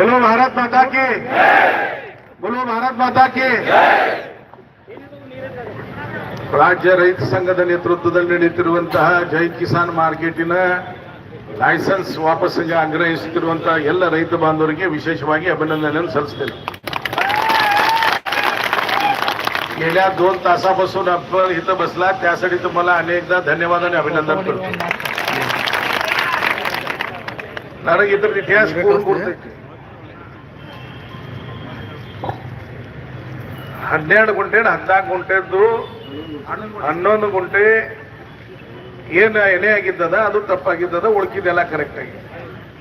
बोलो भारत माता की बोलो भारत माता की ರಾಜ್ಯ ರೈತ ಸಂಘದ ನೇತೃತ್ವದಲ್ಲಿ ನಡೆಯುತ್ತಿರುವಂತಹ ಜೈ ಕಿಸಾನ್ ಮಾರ್ಕೆಟಿನ ಲೈಸೆನ್ಸ್ ವಾಪಸ್ಸಿಗೆ ಆಗ್ರಹಿಸುತ್ತಿರುವಂತಹ ಎಲ್ಲ ರೈತ ಬಾಂಧವರಿಗೆ ವಿಶೇಷವಾಗಿ अभिनंदन सल्लते गेल्या दोन तासापासून आपण इथं बसला त्यासाठी तुम्हाला अनेकदा धन्यवाद आणि अभिनंदन करतो ನನಗೆ ಇದ್ರ ಇತಿಹಾಸ ಪೂರ್ಣ ಕೊಡ್ತೈತಿ ಹನ್ನೆರಡು ಗುಂಟೆ ಹದಿನಾಲ್ಕು ಗುಂಟೆದ್ದು ಹನ್ನೊಂದು ಗುಂಟೆ ಏನು ಎಲೆ ಆಗಿದ್ದದ ಅದು ತಪ್ಪಾಗಿದ್ದದ ಉಳ್ಕಿದ್ದೆಲ್ಲ ಕರೆಕ್ಟ್ ಆಗಿ.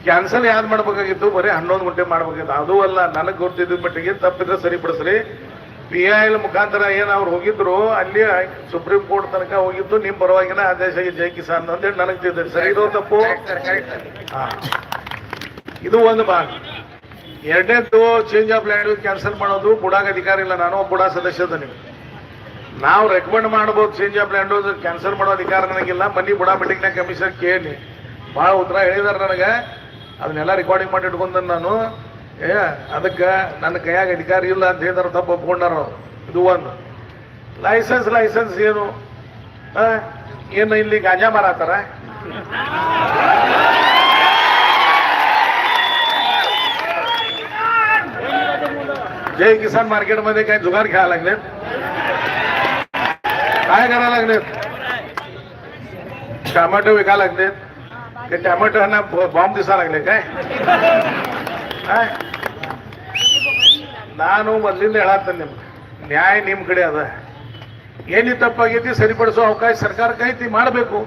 ಕ್ಯಾನ್ಸಲ್ ಯಾವ್ದು ಮಾಡ್ಬೇಕಾಗಿತ್ತು? ಬರೀ ಹನ್ನೊಂದು ಗುಂಟೆ ಮಾಡ್ಬೇಕಾಗಿತ್ತು. ಅದು ಅಲ್ಲ ನನಗೆ ಗೊತ್ತಿದ್ದ ಮಟ್ಟಿಗೆ ತಪ್ಪಿದ್ರೆ ಸರಿಪಡಿಸ್ರಿ. ಪಿ ಐ ಎಲ್ ಮುಖಾಂತರ ಏನು ಅವ್ರು ಹೋಗಿದ್ರು ಅಲ್ಲಿ ಸುಪ್ರೀಂ ಕೋರ್ಟ್ ತನಕ ಹೋಗಿದ್ದು ನಿಮ್ ಪರವಾಗಿನ ಆದೇಶ ಜೈ ಕಿಸಾನ್ ಅಂತೇಳಿ ನನಗೆ ತಿಳಿದ್ರಿ ಸರಿ ಇದು ತಪ್ಪು? ಹಾ. ಇದು ಒಂದು ಭಾಗ. ಎರಡನೇದ್ದು ಚೇಂಜ್ ಆಫ್ ಲ್ಯಾಂಡ್ ಕ್ಯಾನ್ಸಲ್ ಮಾಡೋದು, ಬುಡಾಗ ಅಧಿಕಾರ ಇಲ್ಲ, ನಾನು ಬುಡಾ ಸದಸ್ಯದ ನೀವು. ನಾವು ರೆಕಮೆಂಡ್ ಮಾಡ್ಬೋದು ಚೇಂಜ್ ಆಫ್ ಲ್ಯಾಂಡ್ ಕ್ಯಾನ್ಸಲ್ ಮಾಡೋ ಅಧಿಕಾರ ನನಗಿಲ್ಲ, ಬನ್ನಿ ಬುಡಾ ಮೀಟಿಂಗ್ನ ಕಮಿಷನ್ ಕೇಳಿ. ಭಾಳ ಉತ್ತರ ಹೇಳಿದಾರೆ ನನಗೆ. ಅದನ್ನೆಲ್ಲ ರೆಕಾರ್ಡಿಂಗ್ ಮಾಡಿ ಇಟ್ಕೊಂಡ ನಾನು. ಏ, ಅದಕ್ಕೆ ನನ್ನ ಕೈಯಾಗ ಅಧಿಕಾರ ಇಲ್ಲ ಅಂತ ಹೇಳಿದಾರೆ, ತಪ್ಪು ಒಪ್ಕೊಂಡಾರ ಇದು ಒಂದು. ಲೈಸೆನ್ಸ್ ಲೈಸೆನ್ಸ್ ಏನು? ಏನು ಇಲ್ಲಿ ಗಾಂಜಾ ಮಾರಾತಾರ? जय किसान मार्केट मध्ये काय जुगार खेळायला लागलेत काय करायला लागलेत टोमॅटो विकायला लागलेत ते टोमॅटो ना बॉम्ब दिसा लागले काय काय? ನಾನು ಮೊದಲಿಂದ ಹೇಳತ್ತೇನೆ ನಿಮ್ಗೆ ನ್ಯಾಯ ನಿಮ್ ಕಡೆ ಅದ ಏನಿ ತಪ್ಪಾಗೈತಿ ಸರಿಪಡಿಸೋ ಅವಕಾಶ ಸರ್ಕಾರಕ್ಕೆ ಐತಿ ಮಾಡಬೇಕು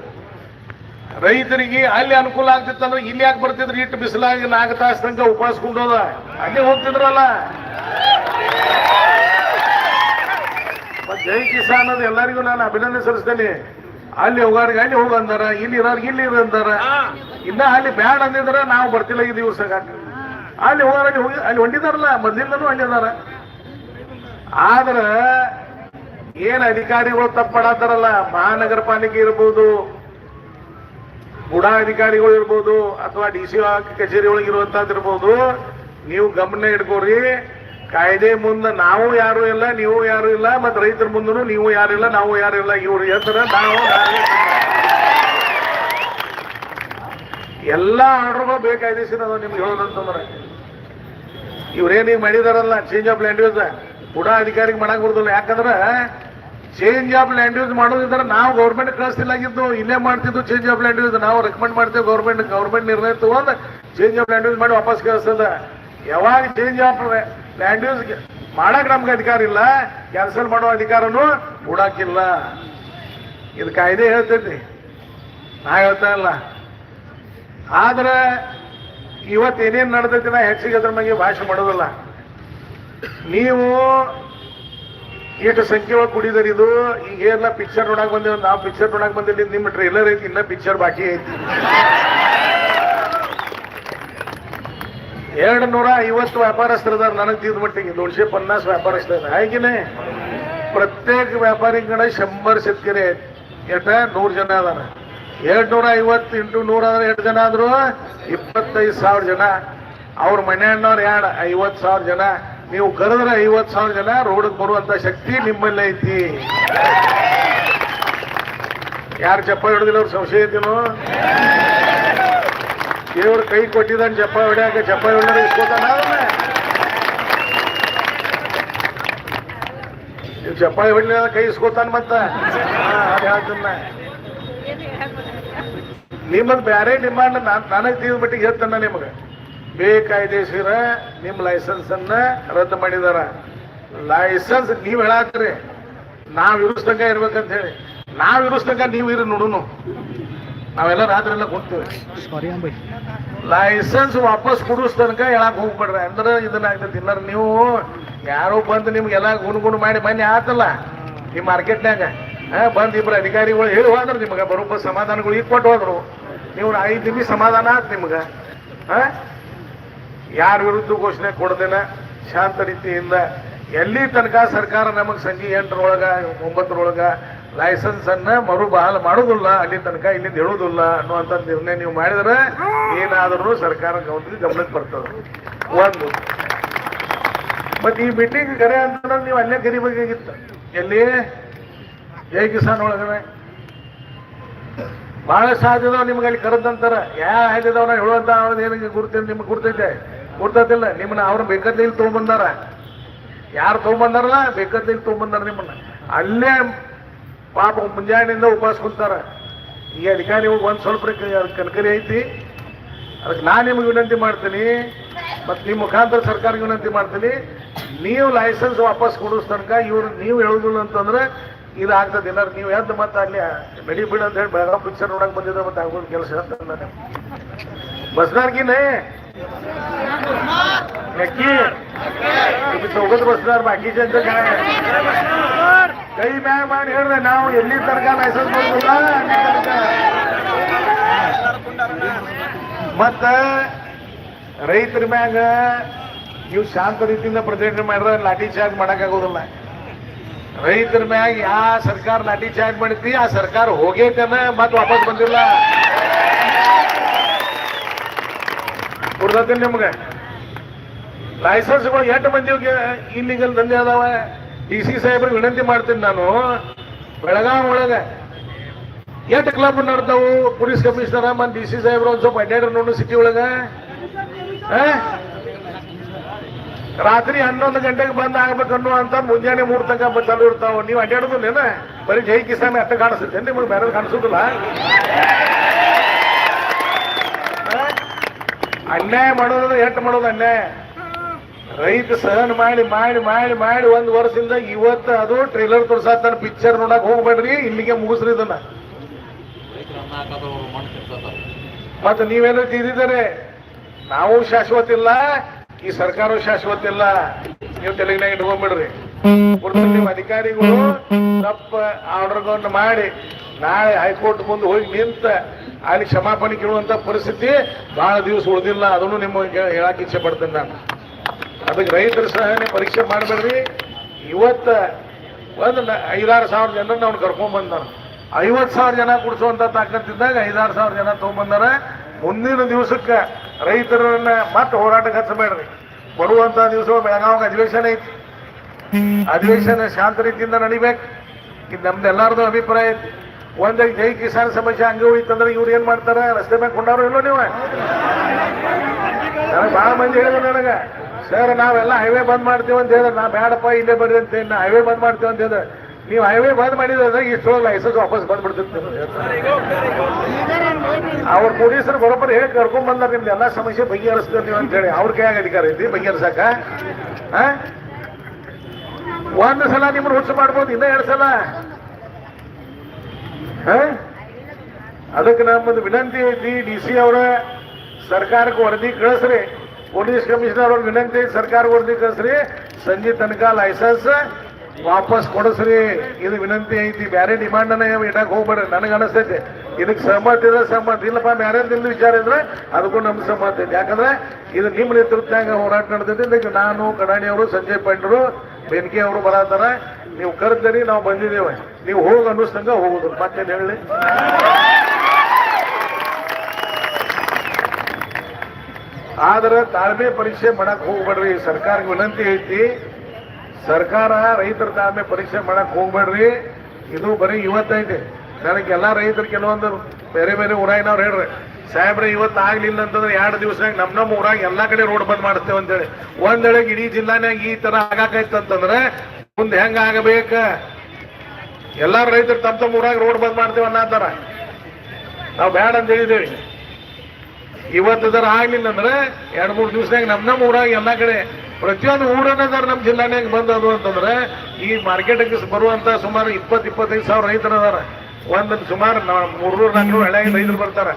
ರೈತರಿಗೆ ಅಲ್ಲಿ ಅನುಕೂಲ ಆಗ್ತಿತ್ತಂದ್ರೆ ಇಲ್ಲಿ ಯಾಕೆ ಬರ್ತಿದ್ರು ಇಟ್ಟು ಬಿಸಿಲಾಗಿ ನಾಲ್ಕು ತಾಸು ತನಕ ಉಪವಾಸಕೊಂಡೋದ ಅಲ್ಲಿ ಹೋಗ್ತಿದ್ರಲ್ಲ ಮತ್ತ್ ಜೈ ಕಿಸಾನ್ ಅದು ಎಲ್ಲರಿಗೂ ನಾನು ಅಭಿನಂದನೆ ಸಲ್ಲಿಸ್ತೇನೆ. ಅಲ್ಲಿ ಹೋಗೋರಿಗೆ ಅಲ್ಲಿ ಹೋಗು ಅಂದಾರ ಇಲ್ಲಿ ಇರೋರ್ಗೆ ಇಲ್ಲಿ ಇರ ಅಂದಾರ. ಇನ್ನ ಅಲ್ಲಿ ಬ್ಯಾಡ ಅಂದಿದ್ರ ನಾವು ಬರ್ತಿಲ್ಲ ಈ ದಿವಸ ಅಲ್ಲಿ ಹೋಗೋರಿಗೆ ಹೋಗಿ ಅಲ್ಲಿ ಹೊಂಡಿದಾರಲ್ಲ ಮೊದ್ಲಿಂದನೂ ಹೊಂಡಿದಾರ ಆದ್ರ ಏನ್ ಅಧಿಕಾರಿಗಳು ತಪ್ಪು ಮಾಡತ್ತಾರಲ್ಲ? ಮಹಾನಗರ ಪಾಲಿಕೆ ಇರ್ಬೋದು ಬುಡಾ ಅಧಿಕಾರಿಗಳು ಇರ್ಬೋದು ಅಥವಾ ಡಿ ಸಿ ಕಚೇರಿ ಒಳಗೆ ಇರುವಂತದ್ದು ಇರ್ಬೋದು ನೀವು ಗಮನ ಇಟ್ಕೋರಿ. ಕಾಯ್ದೆ ಮುಂದೆ ನಾವು ಯಾರು ಇಲ್ಲ, ನೀವು ಯಾರು ಇಲ್ಲ, ಮತ್ತೆ ರೈತರ ಮುಂದೂ ನೀವು ಯಾರು ಇಲ್ಲ, ನಾವು ಯಾರು ಇಲ್ಲ, ಇವ್ರು ಹೆಸರ ನಾವು. ಎಲ್ಲ ಆರ್ಡರ್ಗಳು ಬೇಕಾಯ್ದಿಸಿದ ನಿಮ್ಗೆ ಹೇಳೋದಂತಂದ್ರೆ ಇವ್ರೇನೀಗ ಮಾಡಿದಾರಲ್ಲ ಚೇಂಜ್ ಆಫ್ ಲ್ಯಾಂಡ್ ಯೂಸ್ ಕೂಡ ಅಧಿಕಾರಿಗೆ ಮಾಡಕ್ ಬರುದಿಲ್ಲ ಯಾಕಂದ್ರೆ ಚೇಂಜ್ ಆಫ್ ಲ್ಯಾಂಡ್ ಯೂಸ್ ಮಾಡೋದಿದ್ರೆ ನಾವು ಗೌರ್ಮೆಂಟ್ ಕಳಿಸ್ತಿಲ್ಲಾಗಿದ್ದು ಇಲ್ಲೇ ಮಾಡ್ತಿದ್ದು ಚೇಂಜ್ ಆಫ್ ಲ್ಯಾಂಡ್ ಯೂಸ್ ನಾವು ರೆಕಮೆಂಡ್ ಮಾಡ್ತೇವೆ ಗೌರ್ಮೆಂಟ್ ಗೌರ್ಮೆಂಟ್ ನಿರ್ಣಯ ತಗೊಂಡು ಚೇಂಜ್ ಆಫ್ ಲ್ಯಾಂಡ್ ಯೂಸ್ ಮಾಡಿ ವಾಪಸ್ ಕಳಿಸ್ತದ. ಯಾವಾಗ ಚೇಂಜ್ ಆಫ್ ಲ್ಯಾಂಡ್ ಯೂಸ್ ಮಾಡಕ್ ನಮ್ಗೆ ಅಧಿಕಾರ ಇಲ್ಲ ಕ್ಯಾನ್ಸಲ್ ಮಾಡೋ ಅಧಿಕಾರನು ಕೂಡಾಕಿಲ್ಲ ಇದು ಕಾಯ್ದೆ ಹೇಳ್ತೈತಿ ನಾ ಹೇಳ್ತಾ ಇಲ್ಲ. ಆದ್ರೆ ಇವತ್ತು ಏನೇನ್ ನಡೆದೈತಿ ನಾ ಹೆಚ್ಚಿಗೆ ಅದ್ರ ಬಗ್ಗೆ ಭಾಷೆ ಮಾಡೋದಿಲ್ಲ. ನೀವು ಎಷ್ಟು ಸಂಖ್ಯೆ ಒಳಗೆ ಕುಡಿದರಿ ಇದು, ಈಗ ಎಲ್ಲ ಪಿಕ್ಚರ್ ನೋಡಕ್ ಬಂದೇವ್, ನಾವು ಪಿಕ್ಚರ್ ನೋಡಕ್ ಬಂದಿಲ್ಲ ನಿಮ್ಮ ಟ್ರೇಲರ್ ಐತಿ, ಇನ್ನ ಪಿಕ್ಚರ್ ಬಾಕಿ ಐತಿ. ಎರಡು ನೂರ ಐವತ್ತು ವ್ಯಾಪಾರಸ್ಥರದಾರ ನನಗೆ ತಿಳಿದ ಮಟ್ಟಿಗೆ दोनशे पन्नास व्यापारस्थ आहे की नाही प्रत्येक ವ್ಯಾಪಾರಿಗಳ ಶಂಭರ್ शेतकरी आहेत ಎಷ್ಟ ನೂರು ಜನ ಅದಾರ ಎರಡ್ ನೂರ ಐವತ್ತು ಇಂಟು ನೂರ ಆದ್ರೆ ಎಷ್ಟು ಜನ ಆದ್ರು ಇಪ್ಪತ್ತೈದು ಸಾವಿರ ಜನ ಅವ್ರ ಮನೆಯಣ್ಣವ್ರು ಯಾರು ಐವತ್ತು ಸಾವಿರ ಜನ ನೀವು ಕರೆದ್ರೆ ಐವತ್ತು ಸಾವಿರ ಜನ ರೋಡ್ಗೆ ಬರುವಂತ ಶಕ್ತಿ ನಿಮ್ಮಲ್ಲಿ ಐತಿ ಯಾರು ಚಪ್ಪ ಹಿಡಿದಿಲ್ಲ ಅವ್ರ ಸಂಶಯ ಐತಿನೋ ದೇವ್ರ ಕೈ ಕೊಟ್ಟಿದ್ದಾನೆ, ಜಪ್ಪ ಹೊಡ್ಯಾಕ, ಜಪ್ಪ ಹೊಡ್ಯಾರ ಇಸ್ಕೋತಾನ ಚಪ್ಪಾಳಿ ಹೊಡ್ಲಿಲ್ಲ ಕೈ ಇಸ್ಕೋತಾನ ಮತ್ತ. ಹೇಳ್ತೇನೆ. ನಿಮ್ಮದ್ ಬ್ಯಾರೆ ಡಿಮಾಂಡ್ ನನಗೆ ತಿಳಿದ ಮಟ್ಟಿಗೆ ಹೇಳ್ತಾನ ನಿಮಗೆ. ಬೇಕಾಯ್ದೇಶಿರ ನಿಮ್ಮ ಲೈಸೆನ್ಸ್ ಅನ್ನ ರದ್ದು ಮಾಡಿದಾರ. ಲೈಸೆನ್ಸ್ ನೀವ್ ಹೇಳಾತ್ರಿ. ನಾವ್ ಇರುಸ್ತಂಗ ಇರ್ಬೇಕಂತ ಹೇಳಿ. ನಾವ್ ಇರುಸ್ತಂಗ ನೀವು ಇರಿ ನೋಡುನು. ನಾವೆಲ್ಲ ರಾತ್ರಿ ಎಲ್ಲ ಹೋಗ್ತೇವೆ ಲೈಸೆನ್ಸ್ ವಾಪಸ್ ಕೊಡಿಸ್ ತನಕ ಹೇಳಕ್ ಹೋಗ್ಬೇಡ್ರಿ. ಅಂದ್ರೆ ಇದನ್ನ ಆಗ್ತೈತಿ ಇಲ್ಲ ನೀವು ಯಾರೋ ಬಂದು ನಿಮ್ಗೆಲ್ಲ ಎಲ್ಲ ಗುಣಗುಣ ಮಾಡಿ ಮನೆ ಆತಲ್ಲ ಈ ಮಾರ್ಕೆಟ್ನ್ಯಾಗ. ಬಂದ್ ಇಬ್ರು ಅಧಿಕಾರಿಗಳು ಹೇಳಿ ಹೋದ್ರೆ ನಿಮ್ಗೆ ಬರೋಬ್ಬ ಸಮಾಧಾನಗಳು ಈಗ ಕೊಟ್ಟು ಹೋದ್ರು. ನೀವು ಐದು ನಿಮಿಷ ಸಮಾಧಾನ ಆತ್ ನಿಮ್ಗೆ? ಯಾರ ವಿರುದ್ಧ ಘೋಷಣೆ ಕೊಡ್ದೇನ ಶಾಂತ ರೀತಿಯಿಂದ ಎಲ್ಲಿ ತನಕ ಸರ್ಕಾರ ನಮಗೆ ಸಂಜೆ ಎಂಟರೊಳಗ ಒಂಬತ್ತರೊಳಗ ಲೈಸೆನ್ಸ್ ಅನ್ನ ಮರು ಬಹಳ ಮಾಡುದಿಲ್ಲ, ಅಲ್ಲಿ ತನಕ ಇಲ್ಲಿಂದ ಹೇಳುದಿಲ್ಲ ಅನ್ನುವಂಥ ನಿರ್ಣಯ ನೀವು ಮಾಡಿದ್ರೆ ಏನಾದರೂ ಸರ್ಕಾರ ಗಮನಕ್ಕೆ ಬರ್ತದೆ. ಒಂದು. ಮತ್ತೆ ಈ ಮೀಟಿಂಗ್ ಕರೆ ಅಂತ ನೀವು ಅಲ್ಲೇ ಕರಿಬೇಕಾಗಿತ್ತು ಎಲ್ಲಿ? ಜೈ ಕಿಸಾನ್ ಒಳಗಡೆ. ಬಹಳ ಸಾಧ್ಯದ ನಿಮ್ಗೆ ಅಲ್ಲಿ ಕರೆದಂತಾರ. ಯಾ ಹೇಳಿದವ ನಾ ಹೇಳುವಂತ ಏನಿಗೆ ಗುರ್ತೈತೆ ನಿಮ್ಗೆ ಗುರ್ತೈತೆ? ಗುರ್ತೈತಿಲ್ಲ. ನಿಮ್ಮನ್ನ ಅವ್ರು ಬೇಕಾದ ಇಲ್ಲಿ ತೊಗೊಂಬಂದಾರ. ಯಾರು ತೊಗೊಂಬಂದಾರಲ್ಲ ಬೇಕಾದ ಇಲ್ಲಿ ತೊಗೊಂಬಂದಾರ ನಿಮ್ಮನ್ನ. ಅಲ್ಲೇ ಪಾಪ ಮುಂಜಾನೆಯಿಂದ ಉಪವಾಸ ಕುಂತಾರ. ಈ ಅಧಿಕಾರಿಗಳು ಒಂದು ಸ್ವಲ್ಪ ಕನಕರಿ ಐತಿ. ಅದಕ್ಕೆ ನಾನು ನಿಮಗೆ ವಿನಂತಿ ಮಾಡ್ತೀನಿ ಮತ್ತು ನಿಮ್ಮ ಮುಖಾಂತರ ಸರ್ಕಾರಕ್ಕೆ ವಿನಂತಿ ಮಾಡ್ತೀನಿ, ನೀವು ಲೈಸೆನ್ಸ್ ವಾಪಸ್ ಕೊಡಿಸ್ ತನಕ ಇವ್ರು ನೀವು ಹೇಳುದಿಲ್ಲ ಅಂತಂದ್ರೆ ಇದು ಆಗ್ತದೆ. ಇಲ್ಲ ನೀವು ಎದ್ದ ಮತ್ತೆ ಅಲ್ಲಿ ನಡಿ ಬಿಡು ಅಂತ ಹೇಳಿ ಬೆಳಗಾವಿ ಪಿಕ್ಚರ್ ನೋಡಕ್ ಬಂದಿದ್ರೆ ಮತ್ತೆ ಆಗೋದು ಕೆಲಸ ಅಂತ ಬಸ್ನಾರ್ಗಿನೇ ಅಕ್ಕಿ ಹೋಗೋದು ಬಸ್ನಾರ್ ಬಾಕಿ ಜನ ಕೈ ಮ್ಯಾಗ ಮಾಡಿ ಹೇಳಿದ್ರೆ ನಾವು ಎಲ್ಲಿ ತನಕ ಲೈಸೆನ್ಸ್ ಕೊಡ್ತೀವಲ್ಲ? ಅಲ್ಲಿ ಮತ್ತ ರೈತರ ಮ್ಯಾಗ ನೀವು ಶಾಂತ ರೀತಿಯಿಂದ ಪ್ರತಿಭಟನೆ ಮಾಡಿದ್ರೆ ಲಾಠಿ ಚಾರ್ಜ್ ಮಾಡೋಕ್ಕಾಗೋದಿಲ್ಲ ರೈತರ ಮ್ಯಾಗ ಯಾ ಸರ್ಕಾರ ಲಾಠಿ ಚಾರ್ಜ್ ಮಾಡಿದ್ವಿ ಆ ಸರ್ಕಾರ ಹೋಗೈತೇನ ಮತ್ತೆ ವಾಪಸ್ ಬಂದಿಲ್ಲ? ಕೊಡ್ತೀನಿ ನಿಮ್ಗೆ. ಲೈಸೆನ್ಸ್ಗಳು ಎಷ್ಟು ಮಂದಿಗೆ ಇಲ್ಲಿಗಲ್ ದಂಧೆ ಅದಾವ? ಡಿ ಸಿ ಸಾಹೇಬ್ರಿಗೆ ವಿನಂತಿ ಮಾಡ್ತೀನಿ ನಾನು. ಬೆಳಗಾವಿ ಒಳಗೆ ಎಷ್ಟು ಕ್ಲಬ್ ನಡ್ತಾವು ಪೊಲೀಸ್ ಕಮಿಷನರ್ ಮನ್ ಡಿ ಸಿ ಸಾಹೇಬ್ರು ಒಂದು ಸ್ವಲ್ಪ ಅಡ್ಡಾಡ್ರ ನೋಡು ಸಿಟಿ ಒಳಗೆ? ರಾತ್ರಿ ಹನ್ನೊಂದು ಗಂಟೆಗೆ ಬಂದ್ ಆಗ್ಬೇಕನ್ನು ಅಂತ ಮುಂಜಾನೆ ಮೂರ್ ತನಕ ಚಾಲು ಇರ್ತಾವ ನೀವು ಅಡ್ಡಾಡೋದಿಲ್ಲೇನ ಬರೀ ಜೈ ಕಿಸಾನ್ ಅಟ್ಟ ಕಾಣಿಸುತ್ತೆ. ನಿಮ್ಗೆ ಬೇರೆ ಕಾಣಿಸೋದಿಲ್ಲ? ಅನ್ಯಾಯ ಮಾಡೋದ್ರೆ ಎಷ್ಟು ಮಾಡೋದು ಅನ್ಯಾಯ. ರೈತ ಸಹನ ಮಾಡಿ ಮಾಡಿ ಮಾಡಿ ಮಾಡಿ ಒಂದ್ ವರ್ಷದಿಂದ ಇವತ್ತು ಅದು ಟ್ರೇಲರ್ ತೋರ್ಸಾತಾನ ಪಿಕ್ಚರ್ ನೋಡಕ್ ಹೋಗ್ಬೇಡ್ರಿ, ಇಲ್ಲಿಗೆ ಮುಗಿಸ್ರಿ ಇದನ್ನ. ಮತ್ತೆ ನೀವೇನೋ ತಿದ್ದಿದ್ದಾರೆ ನಾವು ಶಾಶ್ವತ ಇಲ್ಲ, ಈ ಸರ್ಕಾರವು ಶಾಶ್ವತ ಇಲ್ಲ. ನೀವು ತೆಲುಗಿನಾಗ ಇಟ್ಕೊಂಡ್ಬಿಡ್ರಿ ನಿಮ್ಮ ಅಧಿಕಾರಿಗಳು ತಪ್ಪ ಆರ್ಡರ್ ಆರ್ಡರ್ಗಳನ್ನು ಮಾಡಿ, ನಾಳೆ ಹೈಕೋರ್ಟ್ ಮುಂದೆ ಹೋಗಿ ನಿಂತ ಅಲ್ಲಿ ಕ್ಷಮಾಪಣೆ ಕೇಳುವಂತ ಪರಿಸ್ಥಿತಿ ಬಹಳ ದಿವಸ ಉಳಿದಿಲ್ಲ. ಅದನ್ನು ನಿಮಗೆ ಹೇಳಕ್ ಇಚ್ಛೆ ಪಡ್ತೇನೆ ನಾನು. ಅದಕ್ಕೆ ರೈತರ ಸಹನೆ ಪರೀಕ್ಷೆ ಮಾಡಬೇಡ್ರಿ. ಇವತ್ತ ಒಂದು ಐದಾರು ಸಾವಿರ ಜನರನ್ನ ಅವ್ನು ಕರ್ಕೊಂಡ್ ಐವತ್ತು ಸಾವಿರ ಜನ ಕುಡಿಸುವಂತ ತಾಕತ್ತಿದ್ದಾಗ ಐದಾರು ಸಾವಿರ ಜನ ತೊಗೊಂಬಂದಾರ. ಮುಂದಿನ ದಿವಸಕ್ಕೆ ರೈತರನ್ನ ಮತ್ತೆ ಹೋರಾಟಕ್ಕೆ ಹಚ್ಚಬೇಡ್ರಿ ಬರುವಂತ ದಿವಸ ಬೆಳಗಾವ್ ಅಧಿವೇಶನ ಐತಿ? ಅಧಿವೇಶನ ಶಾಂತ ರೀತಿಯಿಂದ ನಡಿಬೇಕು. ಇದು ನಮ್ದು ಎಲ್ಲಾರ್ದು ಅಭಿಪ್ರಾಯ ಐತಿ. ಒಂದಾಗ ಜೈ ಕಿಸಾನ್ ಸಮಸ್ಯೆ ಹಂಗೆ ಹೋಯ್ತಂದ್ರೆ ಇವ್ರು ಏನ್ ಮಾಡ್ತಾರೆ? ರಸ್ತೆ ಮೇಲೆ ಕೊಂಡಾರೋ ಇಲ್ಲೋ ನೀವು? ನನಗೆ ಭಾಳ ಮಂದಿ ಹೇಳಿದ್ರು ನನಗೆ. ಸರ್ ನಾವೆಲ್ಲ ಹೈವೇ ಬಂದ್ ಮಾಡ್ತೀವಿ ಅಂತ ಹೇಳಿದ್ರೆ ನಾ ಬೇಡಪ್ಪ ಇಲ್ಲೇ ಬರ್ರಿ ಅಂತ ನಾ ಹೈವೇ ಬಂದ್ ಮಾಡ್ತೀವಿ ಅಂತ ಹೇಳಿದ್ರೆ ನೀವು ಹೈವೇ ಬಂದ್ ಮಾಡಿದ್ರೆ ಈ ಇಷ್ಟೊಳಗೆ ಲೈಸೆನ್ಸ್ ವಾಪಸ್ ಬಂದ್ಬಿಡ್ತಿತ್ತು ಅವ್ರ ಪೊಲೀಸರು ಬರೋಬ್ಬರ ಹೇಳಿ ಕರ್ಕೊಂಡ್ ಬಂದಾರ, ನಿಮ್ದು ಎಲ್ಲಾ ಸಮಸ್ಯೆ ಬಗೆಹರಿಸ್ತೀವಿ ನೀವು ಅಂತ ಹೇಳಿ. ಅವ್ರ ಕೈಯಾಗ ಅಧಿಕಾರ ಐತಿ ಬಗೆಹರಿಸಕ? ಒಂದು ಸಲ ನಿಮ್ಮನ್ನು ಹುಚ್ಚು ಮಾಡ್ಬೋದು, ಇನ್ನ ಎರಡು ಸಲ? ಅದಕ್ಕೆ ನಮ್ಮದು ವಿನಂತಿ ಐತಿ ಡಿ ಸಿ ಅವರ, ಸರ್ಕಾರಕ್ಕೆ ವರದಿ ಕಳಿಸ್ರಿ. ಪೊಲೀಸ್ ಕಮಿಷನರ್ ಅವ್ರಿಗೆ ವಿನಂತಿ ಸರ್ಕಾರ ವರದಿ ಕಳಿಸ್ರಿ ಸಂಜೆ ತನಕ ಲೈಸೆನ್ಸ್ ವಾಪಸ್ ಕೊಡಿಸ್ರಿ. ಇದು ವಿನಂತಿ ಐತಿ, ಬ್ಯಾರೆ ಡಿಮಾಂಡ್ ಇಡಕ್ ಹೋಗ್ಬೇಡ್ರಿ, ನನಗೆ ಅನಿಸ್ತೈತಿ. ಇದಕ್ಕೆ ಸಹಮತ ಇದ್ರೆ ಸಹಮತ ಇಲ್ಲಪ್ಪ ಬೇರೆ ದಿನ ವಿಚಾರ ಇದ್ರೆ ಅದಕ್ಕೂ ನಮ್ಗೆ ಸಹಮತ ಐತಿ. ಯಾಕಂದ್ರೆ ಇದು ನಿಮ್ಮ ನೇತೃತ್ವದಾಗ ಹೋರಾಟ ನಡೆದೈತಿ. ಇದಕ್ಕೆ ನಾನು, ಕಡಾಣಿ ಅವರು, ಸಂಜಯ್ ಪಂಡ್ರು ಬೆನ್ಕಿ ಅವರು ಬರತ್ತಾರ ನೀವು ಕರೆದ್ರಿ, ನಾವು ಬಂದಿದ್ದೇವೆ. ನೀವು ಹೋಗಿ ಅನ್ನಿಸ್ತಂಗ ಹೋಗುದು. ಮತ್ತೇನು ಹೇಳಿ? ಆದ್ರೆ ತಾಳ್ಮೆ ಪರೀಕ್ಷೆ ಮಾಡಕ್ ಹೋಗ್ಬೇಡ್ರಿ. ಸರ್ಕಾರಕ್ಕೆ ವಿನಂತಿ ಐತಿ. ಸರ್ಕಾರ ರೈತರ ತಾಳ್ಮೆ ಪರೀಕ್ಷೆ ಮಾಡಕ್ ಹೋಗ್ಬೇಡ್ರಿ. ಇದು ಬರೀ ಇವತ್ತೈತೆ. ನನಗೆ ಎಲ್ಲಾ ರೈತರು ಕೆಲವೊಂದು ಬೇರೆ ಬೇರೆ ಊರಾಗಿನವ್ರು ಹೇಳ್ರಿ. ಸಾಹೇಬ್ರೆ, ಇವತ್ತು ಆಗ್ಲಿಲ್ಲ ಅಂತಂದ್ರೆ ಎರಡು ದಿವಸನಾಗ ನಮ್ಮ ನಮ್ಮ ಊರಾಗ ಎಲ್ಲಾ ಕಡೆ ರೋಡ್ ಬಂದ್ ಮಾಡ್ತೇವೆ ಅಂತೇಳಿ. ಒಂದೆಡೆ ಇಡೀ ಜಿಲ್ಲಾನಾಗ ಈ ತರ ಅಂತಂದ್ರೆ ಮುಂದೆ ಹೆಂಗ ಆಗಬೇಕ? ಎಲ್ಲಾರು ರೈತರು ತಮ್ಮ ತಮ್ಮ ಊರಾಗ ರೋಡ್ ಬಂದ್ ಮಾಡ್ತೇವೆ ಅನ್ನತ್ತಾರ ನಾವು ಬೇಡ ಅಂತ ಹೇಳಿದೇವಿ ಇವತ್ತು ಇದರ ಆಗ್ಲಿಲ್ಲ ಅಂದ್ರೆ ಎರಡ್ ಮೂರು ದಿವಸನಾಗ ನಮ್ ನಮ್ಮ ಊರಾಗ ಎಲ್ಲಾ ಕಡೆ ಪ್ರತಿಯೊಂದು ಊರನ್ನದಾರ ನಮ್ಮ ಜಿಲ್ಲಾನ್ಯಾಗ ಬಂದದು ಅಂತಂದ್ರೆ ಈ ಮಾರ್ಕೆಟ್ಗೆ ಬರುವಂತ ಸುಮಾರು ಇಪ್ಪತ್ ಇಪ್ಪತ್ತೈದು ಸಾವಿರ ರೈತರು ಅದಾರ. ಒಂದೊಂದು ಸುಮಾರು ಮೂರ್ನೂರು ನಾಲ್ಕುನೂರು ಹಳೆ ರೈತರು ಬರ್ತಾರ.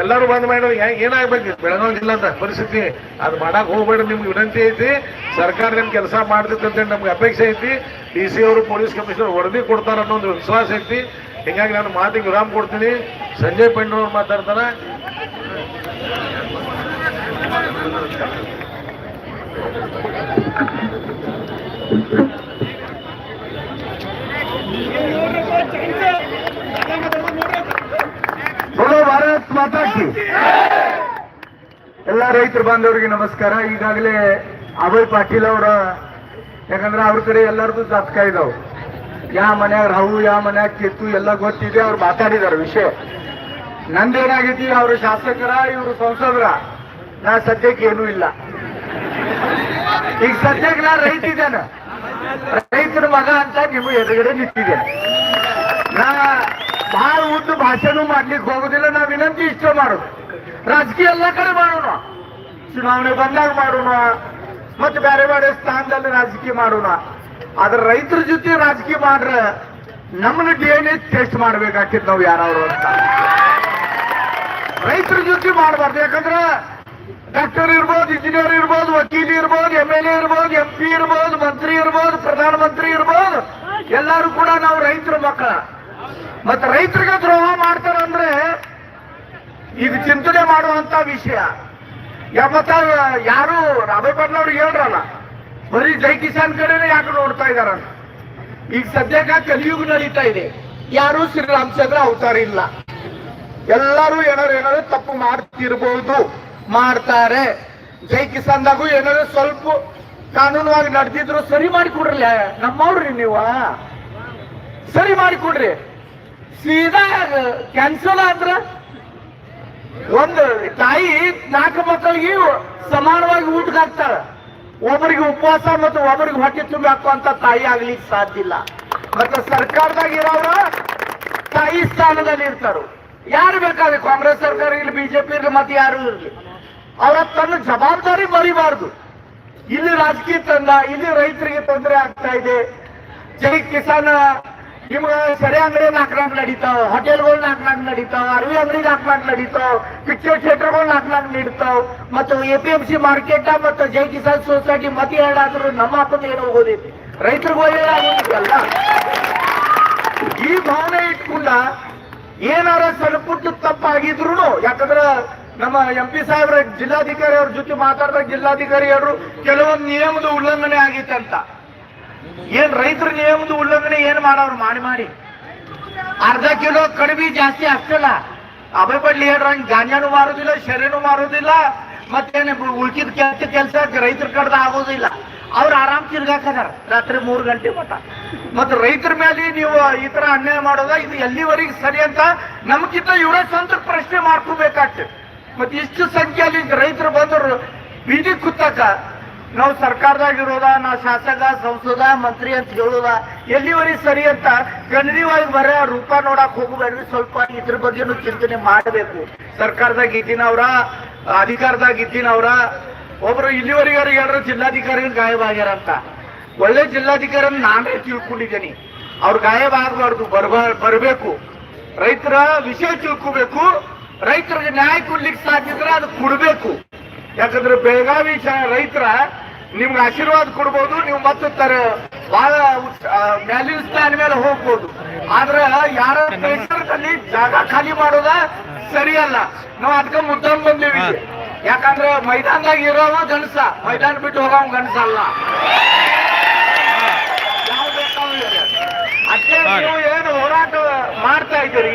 ಎಲ್ಲರೂ ಬಂದ್ ಮಾಡಿ ಏನಾಗ್ಬೇಕು? ಬೆಳಗಾವಿ ಅಂತ ಪರಿಸ್ಥಿತಿ, ಅದು ಮಾಡಕ್ ಹೋಗ್ಬೇಡ ನಿಮ್ಗೆ ವಿನಂತಿ ಐತಿ. ಸರ್ಕಾರ ನಿಮ್ ಕೆಲಸ ಮಾಡ್ತಿತ್ತು ಅಂತೇಳಿ ನಮ್ಗೆ ಅಪೇಕ್ಷೆ ಐತಿ. ಡಿ ಸಿ ಅವರು, ಪೊಲೀಸ್ ಕಮಿಷನರ್ ವರದಿ ಕೊಡ್ತಾರ ಅನ್ನೋ ಒಂದು ವಿಶ್ವಾಸ ಐತಿ. ಹಿಂಗಾಗಿ ನಾನು ಮಾತಿಗೆ ವಿರಾಮ ಕೊಡ್ತೀನಿ. ಸಂಜಯ್ ಪಂಡ್ರವ್ರು ಮಾತಾಡ್ತಾರ. ಎಲ್ಲ ರೈತರು ಬಾಂಧವರಿಗೆ ನಮಸ್ಕಾರ. ಈಗಾಗಲೇ ಅಭಯ್ ಪಾಟೀಲ್ ಅವರ, ಯಾಕಂದ್ರೆ ಅವ್ರ ಕಡೆ ಎಲ್ಲರದು ಜಾತಕ ಇದಾವ. ಯಾವ ಮನ್ಯಾಗ ರಾಹು ಯಾವ ಮನ್ಯಾಗ ಕೆತ್ತು ಎಲ್ಲ ಗೊತ್ತಿದೆ, ಅವ್ರು ಮಾತಾಡಿದಾರ ವಿಷಯ. ನಂದೇನಾಗೈತಿ, ಅವರು ಶಾಸಕರ, ಇವರು ಸಂಸದರ. ನಾ ಸದ್ಯಕ್ಕೆ ಏನೂ ಇಲ್ಲ. ಈಗ ಸದ್ಯಕ್ಕೆ ನಾ ರೈತ ಇದ್ದೇನೆ. ರೈತರ ಮಗ ಅಂತ ನಿಮಗೆ ಎದುರುಗಡೆ ನಿಂತಿದ್ದೇನೆ. ನಾ ಬಹಳ ಉದ್ದು ಭಾಷೆನೂ ಮಾಡ್ಲಿಕ್ಕೆ ಹೋಗುದಿಲ್ಲ ನಾ ವಿನಂತಿ ಇಷ್ಟ ಮಾಡೋದು. ರಾಜಕೀಯ ಎಲ್ಲ ಕಡೆ ಮಾಡೋಣ. ಚುನಾವಣೆ ಬಂದಾಗ ಮಾಡೋಣ, ಮತ್ತೆ ಬೇರೆ ಬೇರೆ ಸ್ಥಾನದಲ್ಲಿ ರಾಜಕೀಯ ಮಾಡೋಣ. ಆದ್ರೆ ರೈತರ ಜೊತೆ ರಾಜಕೀಯ ಮಾಡ್ರೆ ನಮ್ಮನ್ನ ಡಿ ಎನ್ ಎ ಟೆಸ್ಟ್ ಮಾಡ್ಬೇಕಾಗಿತ್ತು ನಾವು ಯಾರು ಅಂತ. ರೈತರ ಜೊತೆ ಮಾಡಬಾರ್ದು. ಯಾಕಂದ್ರೆ ಡಾಕ್ಟರ್ ಇರ್ಬೋದು ಇಂಜಿನಿಯರ್ ಇರ್ಬೋದು, ವಕೀಲ್ ಇರ್ಬೋದು ಎಂ ಎಲ್ ಎ ಇರ್ಬೋದು ಎಂ ಪಿ ಇರ್ಬೋದು, ಮಂತ್ರಿ ಇರ್ಬೋದು, ಪ್ರಧಾನಮಂತ್ರಿ ಇರ್ಬೋದು, ಎಲ್ಲರೂ ಕೂಡ ನಾವು ರೈತರ ಮಕ್ಕಳ. ಮತ್ತೆ ರೈತರಿಗೆ ದ್ರೋಹ ಮಾಡ್ತಾರಂದ್ರೆ ಇದು ಚಿಂತನೆ ಮಾಡುವಂತ ವಿಷಯ. ಯಾವತ್ತ ಯಾರು ರಾಮಪ್ಪನವ್ರಿಗೆ ಹೇಳ್ರಲ್ಲ, ಬರೀ ಜೈ ಕಿಸಾನ್ ಕಡೆನೆ ಯಾಕೆ ನೋಡ್ತಾ ಇದಾರ ಈಗ ಸದ್ಯಕ್ಕೆ ಕಲಿಯುಗ ನಡೀತಾ ಇದೆ. ಯಾರು ಶ್ರೀರಾಮಚಂದ್ರ ಅವತಾರ ಇಲ್ಲ. ಎಲ್ಲರೂ ಏನಾರು ಏನಾರು ತಪ್ಪು ಮಾಡ್ತಿರ್ಬೋದು. ಮಾಡ್ತಾರೆ. ಜೈ ಕಿಸಾನ್ದಾಗೂ ಏನಾದ್ರು ಸ್ವಲ್ಪ ಕಾನೂನುವಾಗಿ ನಡೆದಿದ್ರು ಸರಿ ಮಾಡಿ ಕೊಡ್ರಲ್ಲ. ನಮ್ಮವ್ರಿ ನೀವು. ಸರಿ ಮಾಡಿ ಕೊಡ್ರಿ. ಸೀದಾ ಕ್ಯಾನ್ಸಲ್ ಆದ್ರ ಒಂದು ತಾಯಿ ನಾಲ್ಕು ಮಕ್ಕಳಿಗೆ ಸಮಾನವಾಗಿ ಊಟ ಹಾಕ್ತಾಳ. ಒಬ್ಬರಿಗೆ ಉಪವಾಸ ಮತ್ತು ಒಬ್ಬರಿಗೆ ಹೊಟ್ಟೆ ತುಂಬಿ ಹಾಕುವಂತ ತಾಯಿ ಆಗ್ಲಿಕ್ಕೆ ಸಾಧ್ಯ ಇಲ್ಲ. ಮತ್ತೆ ಸರ್ಕಾರದಾಗ ಇರೋರು ತಾಯಿ ಸ್ಥಾನದಲ್ಲಿ ಇರ್ತಾರ. ಯಾರು ಬೇಕಾದ್ರೆ ಕಾಂಗ್ರೆಸ್ ಸರ್ಕಾರ ಇರ್ಲಿ, ಬಿಜೆಪಿ ಇರ್ಲಿ, ಮತ್ತೆ ಯಾರು ಇರ್ಲಿ? ಅವರ ತನ್ನ ಜವಾಬ್ದಾರಿ ಮರಿಬಾರ್ದು. ಇಲ್ಲಿ ರಾಜಕೀಯ ತಂದ ಇಲ್ಲಿ ರೈತರಿಗೆ ತೊಂದರೆ ಆಗ್ತಾ ಇದೆ. ಜೈ ಕಿಸಾನ್. ನಿಮ್ಗ ಸರಿ ಅಂಗಡಿ ನಾಲ್ಕು ನಡೀತಾವ್, ಹೋಟೆಲ್ಗಳು ನಾಲ್ಕು ನಡೀತಾವ್, ಅರವಿ ಅಂಗಡಿ ನಾಲ್ಕು ನಡೀತಾವ್ ಪಿಕ್ಚರ್ ಥಿಯೇಟರ್ಗಳು ನಾಲ್ಕು ನಡೀತಾವ್, ಮತ್ತು A P M C market ಮತ್ತು ಜೈ ಕಿಸಾನ್ ಸೊಸೈಟಿ ಮತ್ತೆ ಹೇಳಾದ್ರು ನಮ್ಮ ಅಪ್ಪನ ಏನು ಹೋಗೋದೈತಿ ರೈತರಿಗೂ ಹೇಳಾಗೋದಿಲ್ಲ ಈ ಭಾವನೆ ಇಟ್ಕೊಂಡ ಏನಾರ ಸಣ್ಣ ಪುಟ್ಟ ತಪ್ಪಾಗಿದ್ರು ಯಾಕಂದ್ರ ನಮ್ಮ ಎಂ ಪಿ ಸಾಹೇಬ್ರ, ಜಿಲ್ಲಾಧಿಕಾರಿ ಅವ್ರ ಜೊತೆ ಮಾತಾಡಿದಾಗ ಜಿಲ್ಲಾಧಿಕಾರಿ ಅವರು ಕೆಲವೊಂದು ನಿಯಮದ ಉಲ್ಲಂಘನೆ ಆಗಿತ್ತು ಅಂತ. ಏನ್ ರೈತರ ನಿಯಮದ ಉಲ್ಲಂಘನೆ ಏನ್ ಮಾಡೋರು? ಮಾಡಿ ಮಾಡಿ. ಅರ್ಧ ಕಿಲೋ ಕಡಿಮೆ ಜಾಸ್ತಿ ಆಗ್ತಿಲ್ಲ ಅಭಯ ಪಡ್ಲಿ ಹೇಳ್ರಂಗ್ ಗಾಂಜಾನು ಮಾರೋದಿಲ್ಲ ಶರೀರನು ಮಾರೋದಿಲ್ಲ, ಮತ್ತೇನು ಉಳ್ಕಿದ ಕೆಲಸ ಕೆಲಸ ರೈತರ ಕಡ್ದ ಆಗೋದಿಲ್ಲ. ಅವ್ರು ಆರಾಮ್ ತಿರ್ಗಾಕದಾರ. ರಾತ್ರಿ ಮೂರು ಗಂಟೆ ಮಟ್ಟ ಮತ್ತೆ ರೈತರ ಮೇಲೆ ನೀವು ಈ ತರ ಅನ್ಯಾಯ ಮಾಡೋದ, ಇದು ಎಲ್ಲಿವರೆಗೆ ಸರಿ ಅಂತ ನಮ್ಗಿಂತ ಇವರೇ ಸ್ವಂತ ಪ್ರಶ್ನೆ ಮಾಡ್ಕೋಬೇಕಾಗ್ತದೆ. ಮತ್ತೆ ಇಷ್ಟು ಸಂಖ್ಯೆಯಲ್ಲಿ ರೈತರು ಬಂದರು ಬೀದಿ ಕುತ್ತಕ ನಾವು ಸರ್ಕಾರದಾಗ ಇರೋದ ನಾ ಶಾಸಕ, ಸಂಸದ, ಮಂತ್ರಿ ಅಂತ ಹೇಳೋದ ಎಲ್ಲಿವರೆಗೆ ಸರಿ ಅಂತ ಗಣನೀಯವಾಗಿ ಬರ ರೂಪ ನೋಡಕ್ ಹೋಗಬೇಡ್ರಿ, ಸ್ವಲ್ಪ ಇದ್ರ ಬಗ್ಗೆನು ಚಿಂತನೆ ಮಾಡಬೇಕು. ಸರ್ಕಾರದಾಗ ಇದ್ದೀನವ್ರ, ಅಧಿಕಾರದಾಗ ಇದ್ದೀನವ್ರ, ಒಬ್ರು ಇಲ್ಲಿವರೆಗೆ ಯಾರು ಜಿಲ್ಲಾಧಿಕಾರಿಗಳು ಗಾಯಬ ಆಗ್ಯಾರ ಅಂತ. ಒಳ್ಳೆ ಜಿಲ್ಲಾಧಿಕಾರಿ ನಾನೇ ತಿಳ್ಕೊಂಡಿದ್ದೀನಿ. ಅವ್ರು ಗಾಯಬ ಆಗಬಾರ್ದು, ಬರ್ಬ, ಬರಬೇಕು. ರೈತರ ವಿಷಯ ತಿಳ್ಕೋಬೇಕು. ರೈತರಿಗೆ ನ್ಯಾಯ ಕೊಡ್ಲಿಕ್ಕೆ ಸಾಧ್ಯ ಇದ್ರೆ ಅದು ಕೊಡಬೇಕು. ಯಾಕಂದ್ರೆ ಬೆಳಗಾವಿ ರೈತರ ನಿಮ್ಗೆ ಆಶೀರ್ವಾದ ಕೊಡ್ಬೋದು ನೀವು ಮತ್ತೆ ತರ ಬಹಳ ಮ್ಯಾಲಿನ ಸ್ಥಾನ ಮೇಲೆ ಹೋಗ್ಬೋದು. ಆದ್ರೆ ಯಾರ ದೇಶದಲ್ಲಿ ಜಾಗ ಖಾಲಿ ಮಾಡೋದ ಸರಿಯಲ್ಲ. ನಾವು ಅದಕ್ಕೆ ಮುದ್ದಾನ್ ಬಂದೀವಿ. ಯಾಕಂದ್ರೆ ಮೈದಾನದಾಗ ಇರೋವ ಗಣಸ ಮೈದಾನ ಬಿಟ್ಟು ಹೋಗೋ ಗಣಸ ಅಲ್ಲ ಅದಕ್ಕೆ ನೀವು ಏನು ಹೋರಾಟ ಮಾಡ್ತಾ ಇದ್ದೀರಿ?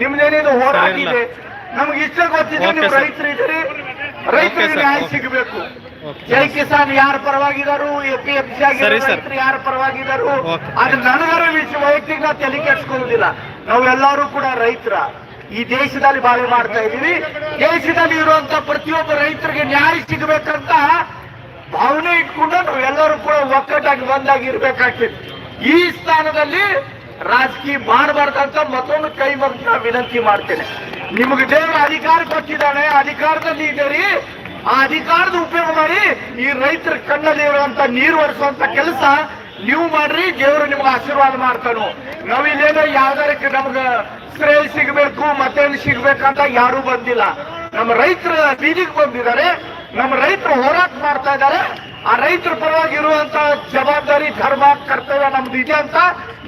ನಿಮ್ದೇನೇನು ಹೋರಾಟ ಇದೆ? ನಮ್ಗೆ ಇಷ್ಟ ಗೊತ್ತಿದೆ ಓಕೆ ನೀವು. ರೈತರು ಇದ್ರೆ ರೈತರಿಗೆ ನ್ಯಾಯ ಸಿಗಬೇಕು. ಜೈ ಕಿಸಾನ್ ಯಾರ ಪರವಾಗಿದಾರು ಎ ಪಿ ಎಂ ಸಿ. ರೈತರು ಯಾರ ಪರವಾಗಿದಾರು. ಅದು ನನಗರ ವಿಷಯ ವೈಯಕ್ತಿಕ ನಾವು ತಲೆ ಕೆಡ್ಸ್ಕೊಳ್ಳೋದಿಲ್ಲ. ನಾವೆಲ್ಲರೂ ಕೂಡ ರೈತರ ಈ ದೇಶದಲ್ಲಿ ಬಾವಿ ಮಾಡ್ತಾ ಇದೀವಿ ದೇಶದಲ್ಲಿ ಇರುವಂತ ಪ್ರತಿಯೊಬ್ಬ ರೈತರಿಗೆ ನ್ಯಾಯ ಸಿಗಬೇಕಂತ ಭಾವನೆ ಇಟ್ಕೊಂಡು ನಾವೆಲ್ಲರೂ ಕೂಡ ಒಕ್ಕಟ್ಟಾಗಿ ಒಂದಾಗಿ ಇರ್ಬೇಕಾಗ್ತದೆ. ಈ ಸ್ಥಾನದಲ್ಲಿ ರಾಜಕೀಯ ಮಾಡಬಾರ್ದಂತ ಮತ್ತೊಂದು ಕೈ ಮುಗ್ದು ವಿನಂತಿ ಮಾಡ್ತೇನೆ. ನಿಮಗೆ ದೇವರ ಅಧಿಕಾರ ಕೊಟ್ಟಿದ್ದಾನೆ. ಅಧಿಕಾರದಲ್ಲಿ ಇದ್ದೀರಿ. ಆ ಅಧಿಕಾರದ ಉಪಯೋಗ ಮಾಡಿ ಈ ರೈತರ ಕಣ್ಣಲ್ಲಿ ಇರುವಂತ ನೀರು ಒರೆಸುವಂತ ಕೆಲಸ ನೀವು ಮಾಡ್ರಿ, ದೇವರು ನಿಮ್ಗೆ ಆಶೀರ್ವಾದ ಮಾಡ್ತಾನು. ನಾವ್ ಇಲ್ಲೇನೋ ಯಾವ್ದಾರಕ್ಕೆ ನಮ್ಗ ಶ್ರೇಯ ಸಿಗ್ಬೇಕು, ಮತ್ತೇನು ಸಿಗ್ಬೇಕಂತ ಯಾರು ಬಂದಿಲ್ಲ. ನಮ್ಮ ರೈತರ ಬೀದಿಗೆ ಬಂದಿದ್ದಾರೆ. ನಮ್ಮ ರೈತರು ಹೋರಾಟ ಮಾಡ್ತಾ ಇದ್ದಾರೆ. ಆ ರೈತರ ಪರವಾಗಿ ಇರುವಂತ ಜವಾಬ್ದಾರಿ, ಧರ್ಮ, ಕರ್ತವ್ಯ ನಮ್ದು ಇದೆ ಅಂತ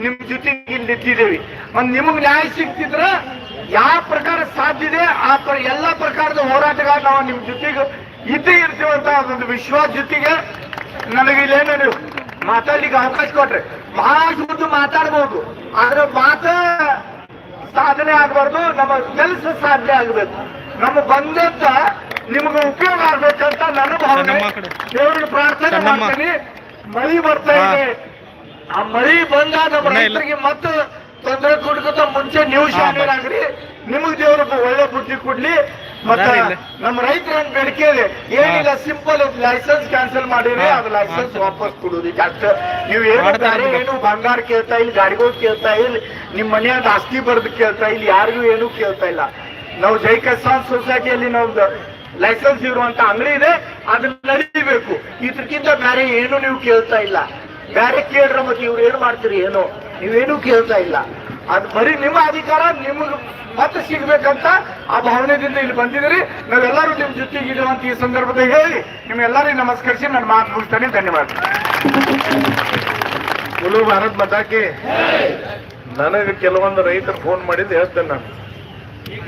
ನಿಮ್ ಜೊತೆಗೆ ಇಲ್ಲಿ ನಿಂತಿದ್ದೀವಿ ಮತ್ ನಿಮಗ್ ನ್ಯಾಯ ಸಿಗ್ತಿದ್ರೆ ಯಾವ ಪ್ರಕಾರ ಸಾಧ್ಯ ಇದೆ ಆ ಎಲ್ಲಾ ಪ್ರಕಾರದ ಹೋರಾಟಗಾರ ನಾವು ನಿಮ್ಮ ಜೊತೆಗೆ ಇದ್ದೇ ಇರ್ತೀವಂತ ಒಂದು ವಿಶ್ವಾಸ ಜೊತೆಗೆ ನನಗೆ ಇಲ್ಲೇನು ನೀವು ಮಾತಾಡ್ಲಿಕ್ಕೆ ಅವಕಾಶ ಕೊಟ್ರೆ. ಬಹಳಷ್ಟು ಮುಂದೆ ಮಾತಾಡ್ಬೋದು ಆದ್ರೆ ಮಾತ ಸಾಧನೆ ಆಗಬಾರ್ದು ನಮ್ಮ ಕೆಲಸ ಸಾಧ್ಯ ಆಗಬೇಕು. ನಮ್ಮ ಬಂದಂತ ನಿಮ್ಗೆ ಉಪಯೋಗ ಆಗ್ಬೇಕಂತ ನನ್ನ ಭಾವನೆ. ದೇವ್ರಿಗೆ ಪ್ರಾರ್ಥನೆ. ಮಾಡ್ತೀನಿ. ಮಳಿ ಬರ್ತಾ ಇದೆ. ಆ ಮಳಿ ಬಂದಾಗ ನಮ್ಮ ರೈತರಿಗೆ ಮತ್ತೆ ತೊಂದರೆ ಕೊಡ್ಕೊತ ಮುಂಚೆ ನೀವು ಹಾ, ಶಾಮೀಲಾಗ್ರಿ ನಿಮಗ್ ದೇವ್ರಪ್ಪ ಒಳ್ಳೆ ಬುದ್ಧಿ ಕೊಡ್ಲಿ. ಮತ್ತ. ನಮ್ಮ ರೈತರ ಬೇಡಿಕೆ ಇದೆ ಏನಿಲ್ಲ ಸಿಂಪಲ್ ಲೈಸೆನ್ಸ್ ಕ್ಯಾನ್ಸಲ್ ಮಾಡಿರಿ ಅದ್ ಲೈಸೆನ್ಸ್ ವಾಪಸ್ ಕೊಡೋದಕ್ಕೆ ಜಾಸ್ತಿ ನೀವು ಏನು ಮಾಡ್ತಾರೆ ಏನು ಬಂಗಾರ ಕೇಳ್ತಾ ಇಲ್ಲ ಗಾಡಿಗಳು ಕೇಳ್ತಾ ಇಲ್ಲ ನಿಮ್ ಮನೆಯಾಗ ಆಸ್ತಿ ಬರ್ದು ಕೇಳ್ತಾ ಇಲ್ಲ ಯಾರಿಗೂ ಏನು ಕೇಳ್ತಾ ಇಲ್ಲ. ನಾವು ಜೈ ಕಿಸಾನ್ ಸೊಸೈಟಿಯಲ್ಲಿ ನಾವ್ ಲೈಸೆನ್ಸ್ ಇರುವಂತ ಅಂಗಡಿ ಇದೆ ಅದನ್ನ ನಡೀಬೇಕು. ಇದಕ್ಕಿಂತ ಬೇರೆ ಏನು ನೀವು ಕೇಳ್ತಾ ಇಲ್ಲ. ಬೇರೆ ಕೇಳ್ರ ಮತ್ತೆ ಇವ್ರು ಏನ್ ಮಾಡ್ತೀರಿ ಏನೋ? ನೀವೇನು ಕೇಳ್ತಾ ಇಲ್ಲ. ಅದು ಬರೀ ನಿಮ್ಮ ಅಧಿಕಾರ, ನಿಮಗೆ ಮತ್ತೆ ಸಿಗ್ಬೇಕಂತ ಆ ಭಾವನೆದಿಂದ ಇಲ್ಲಿ ಬಂದಿದ್ರಿ ನಾವೆಲ್ಲರೂ ನಿಮ್ ಜೊತೆಗಿದ್ದೀವಿ ಅಂತ ಈ ಸಂದರ್ಭದಾಗ ಹೇಳಿ ನಿಮ್ಮೆಲ್ಲರಿಗೂ ನಮಸ್ಕರಿಸಿ ನನ್ನ ಮಾತು ಮುಗಿಸ್ತೇನೆ. ಧನ್ಯವಾದ ಕುಲು ಭಾರತ್ ಮತಾಕಿ, ನನಗೆ ಕೆಲವೊಂದು ರೈತರು ಫೋನ್ ಮಾಡಿದ್ದು ಹೇಳ್ತೇನೆ ನಾನು.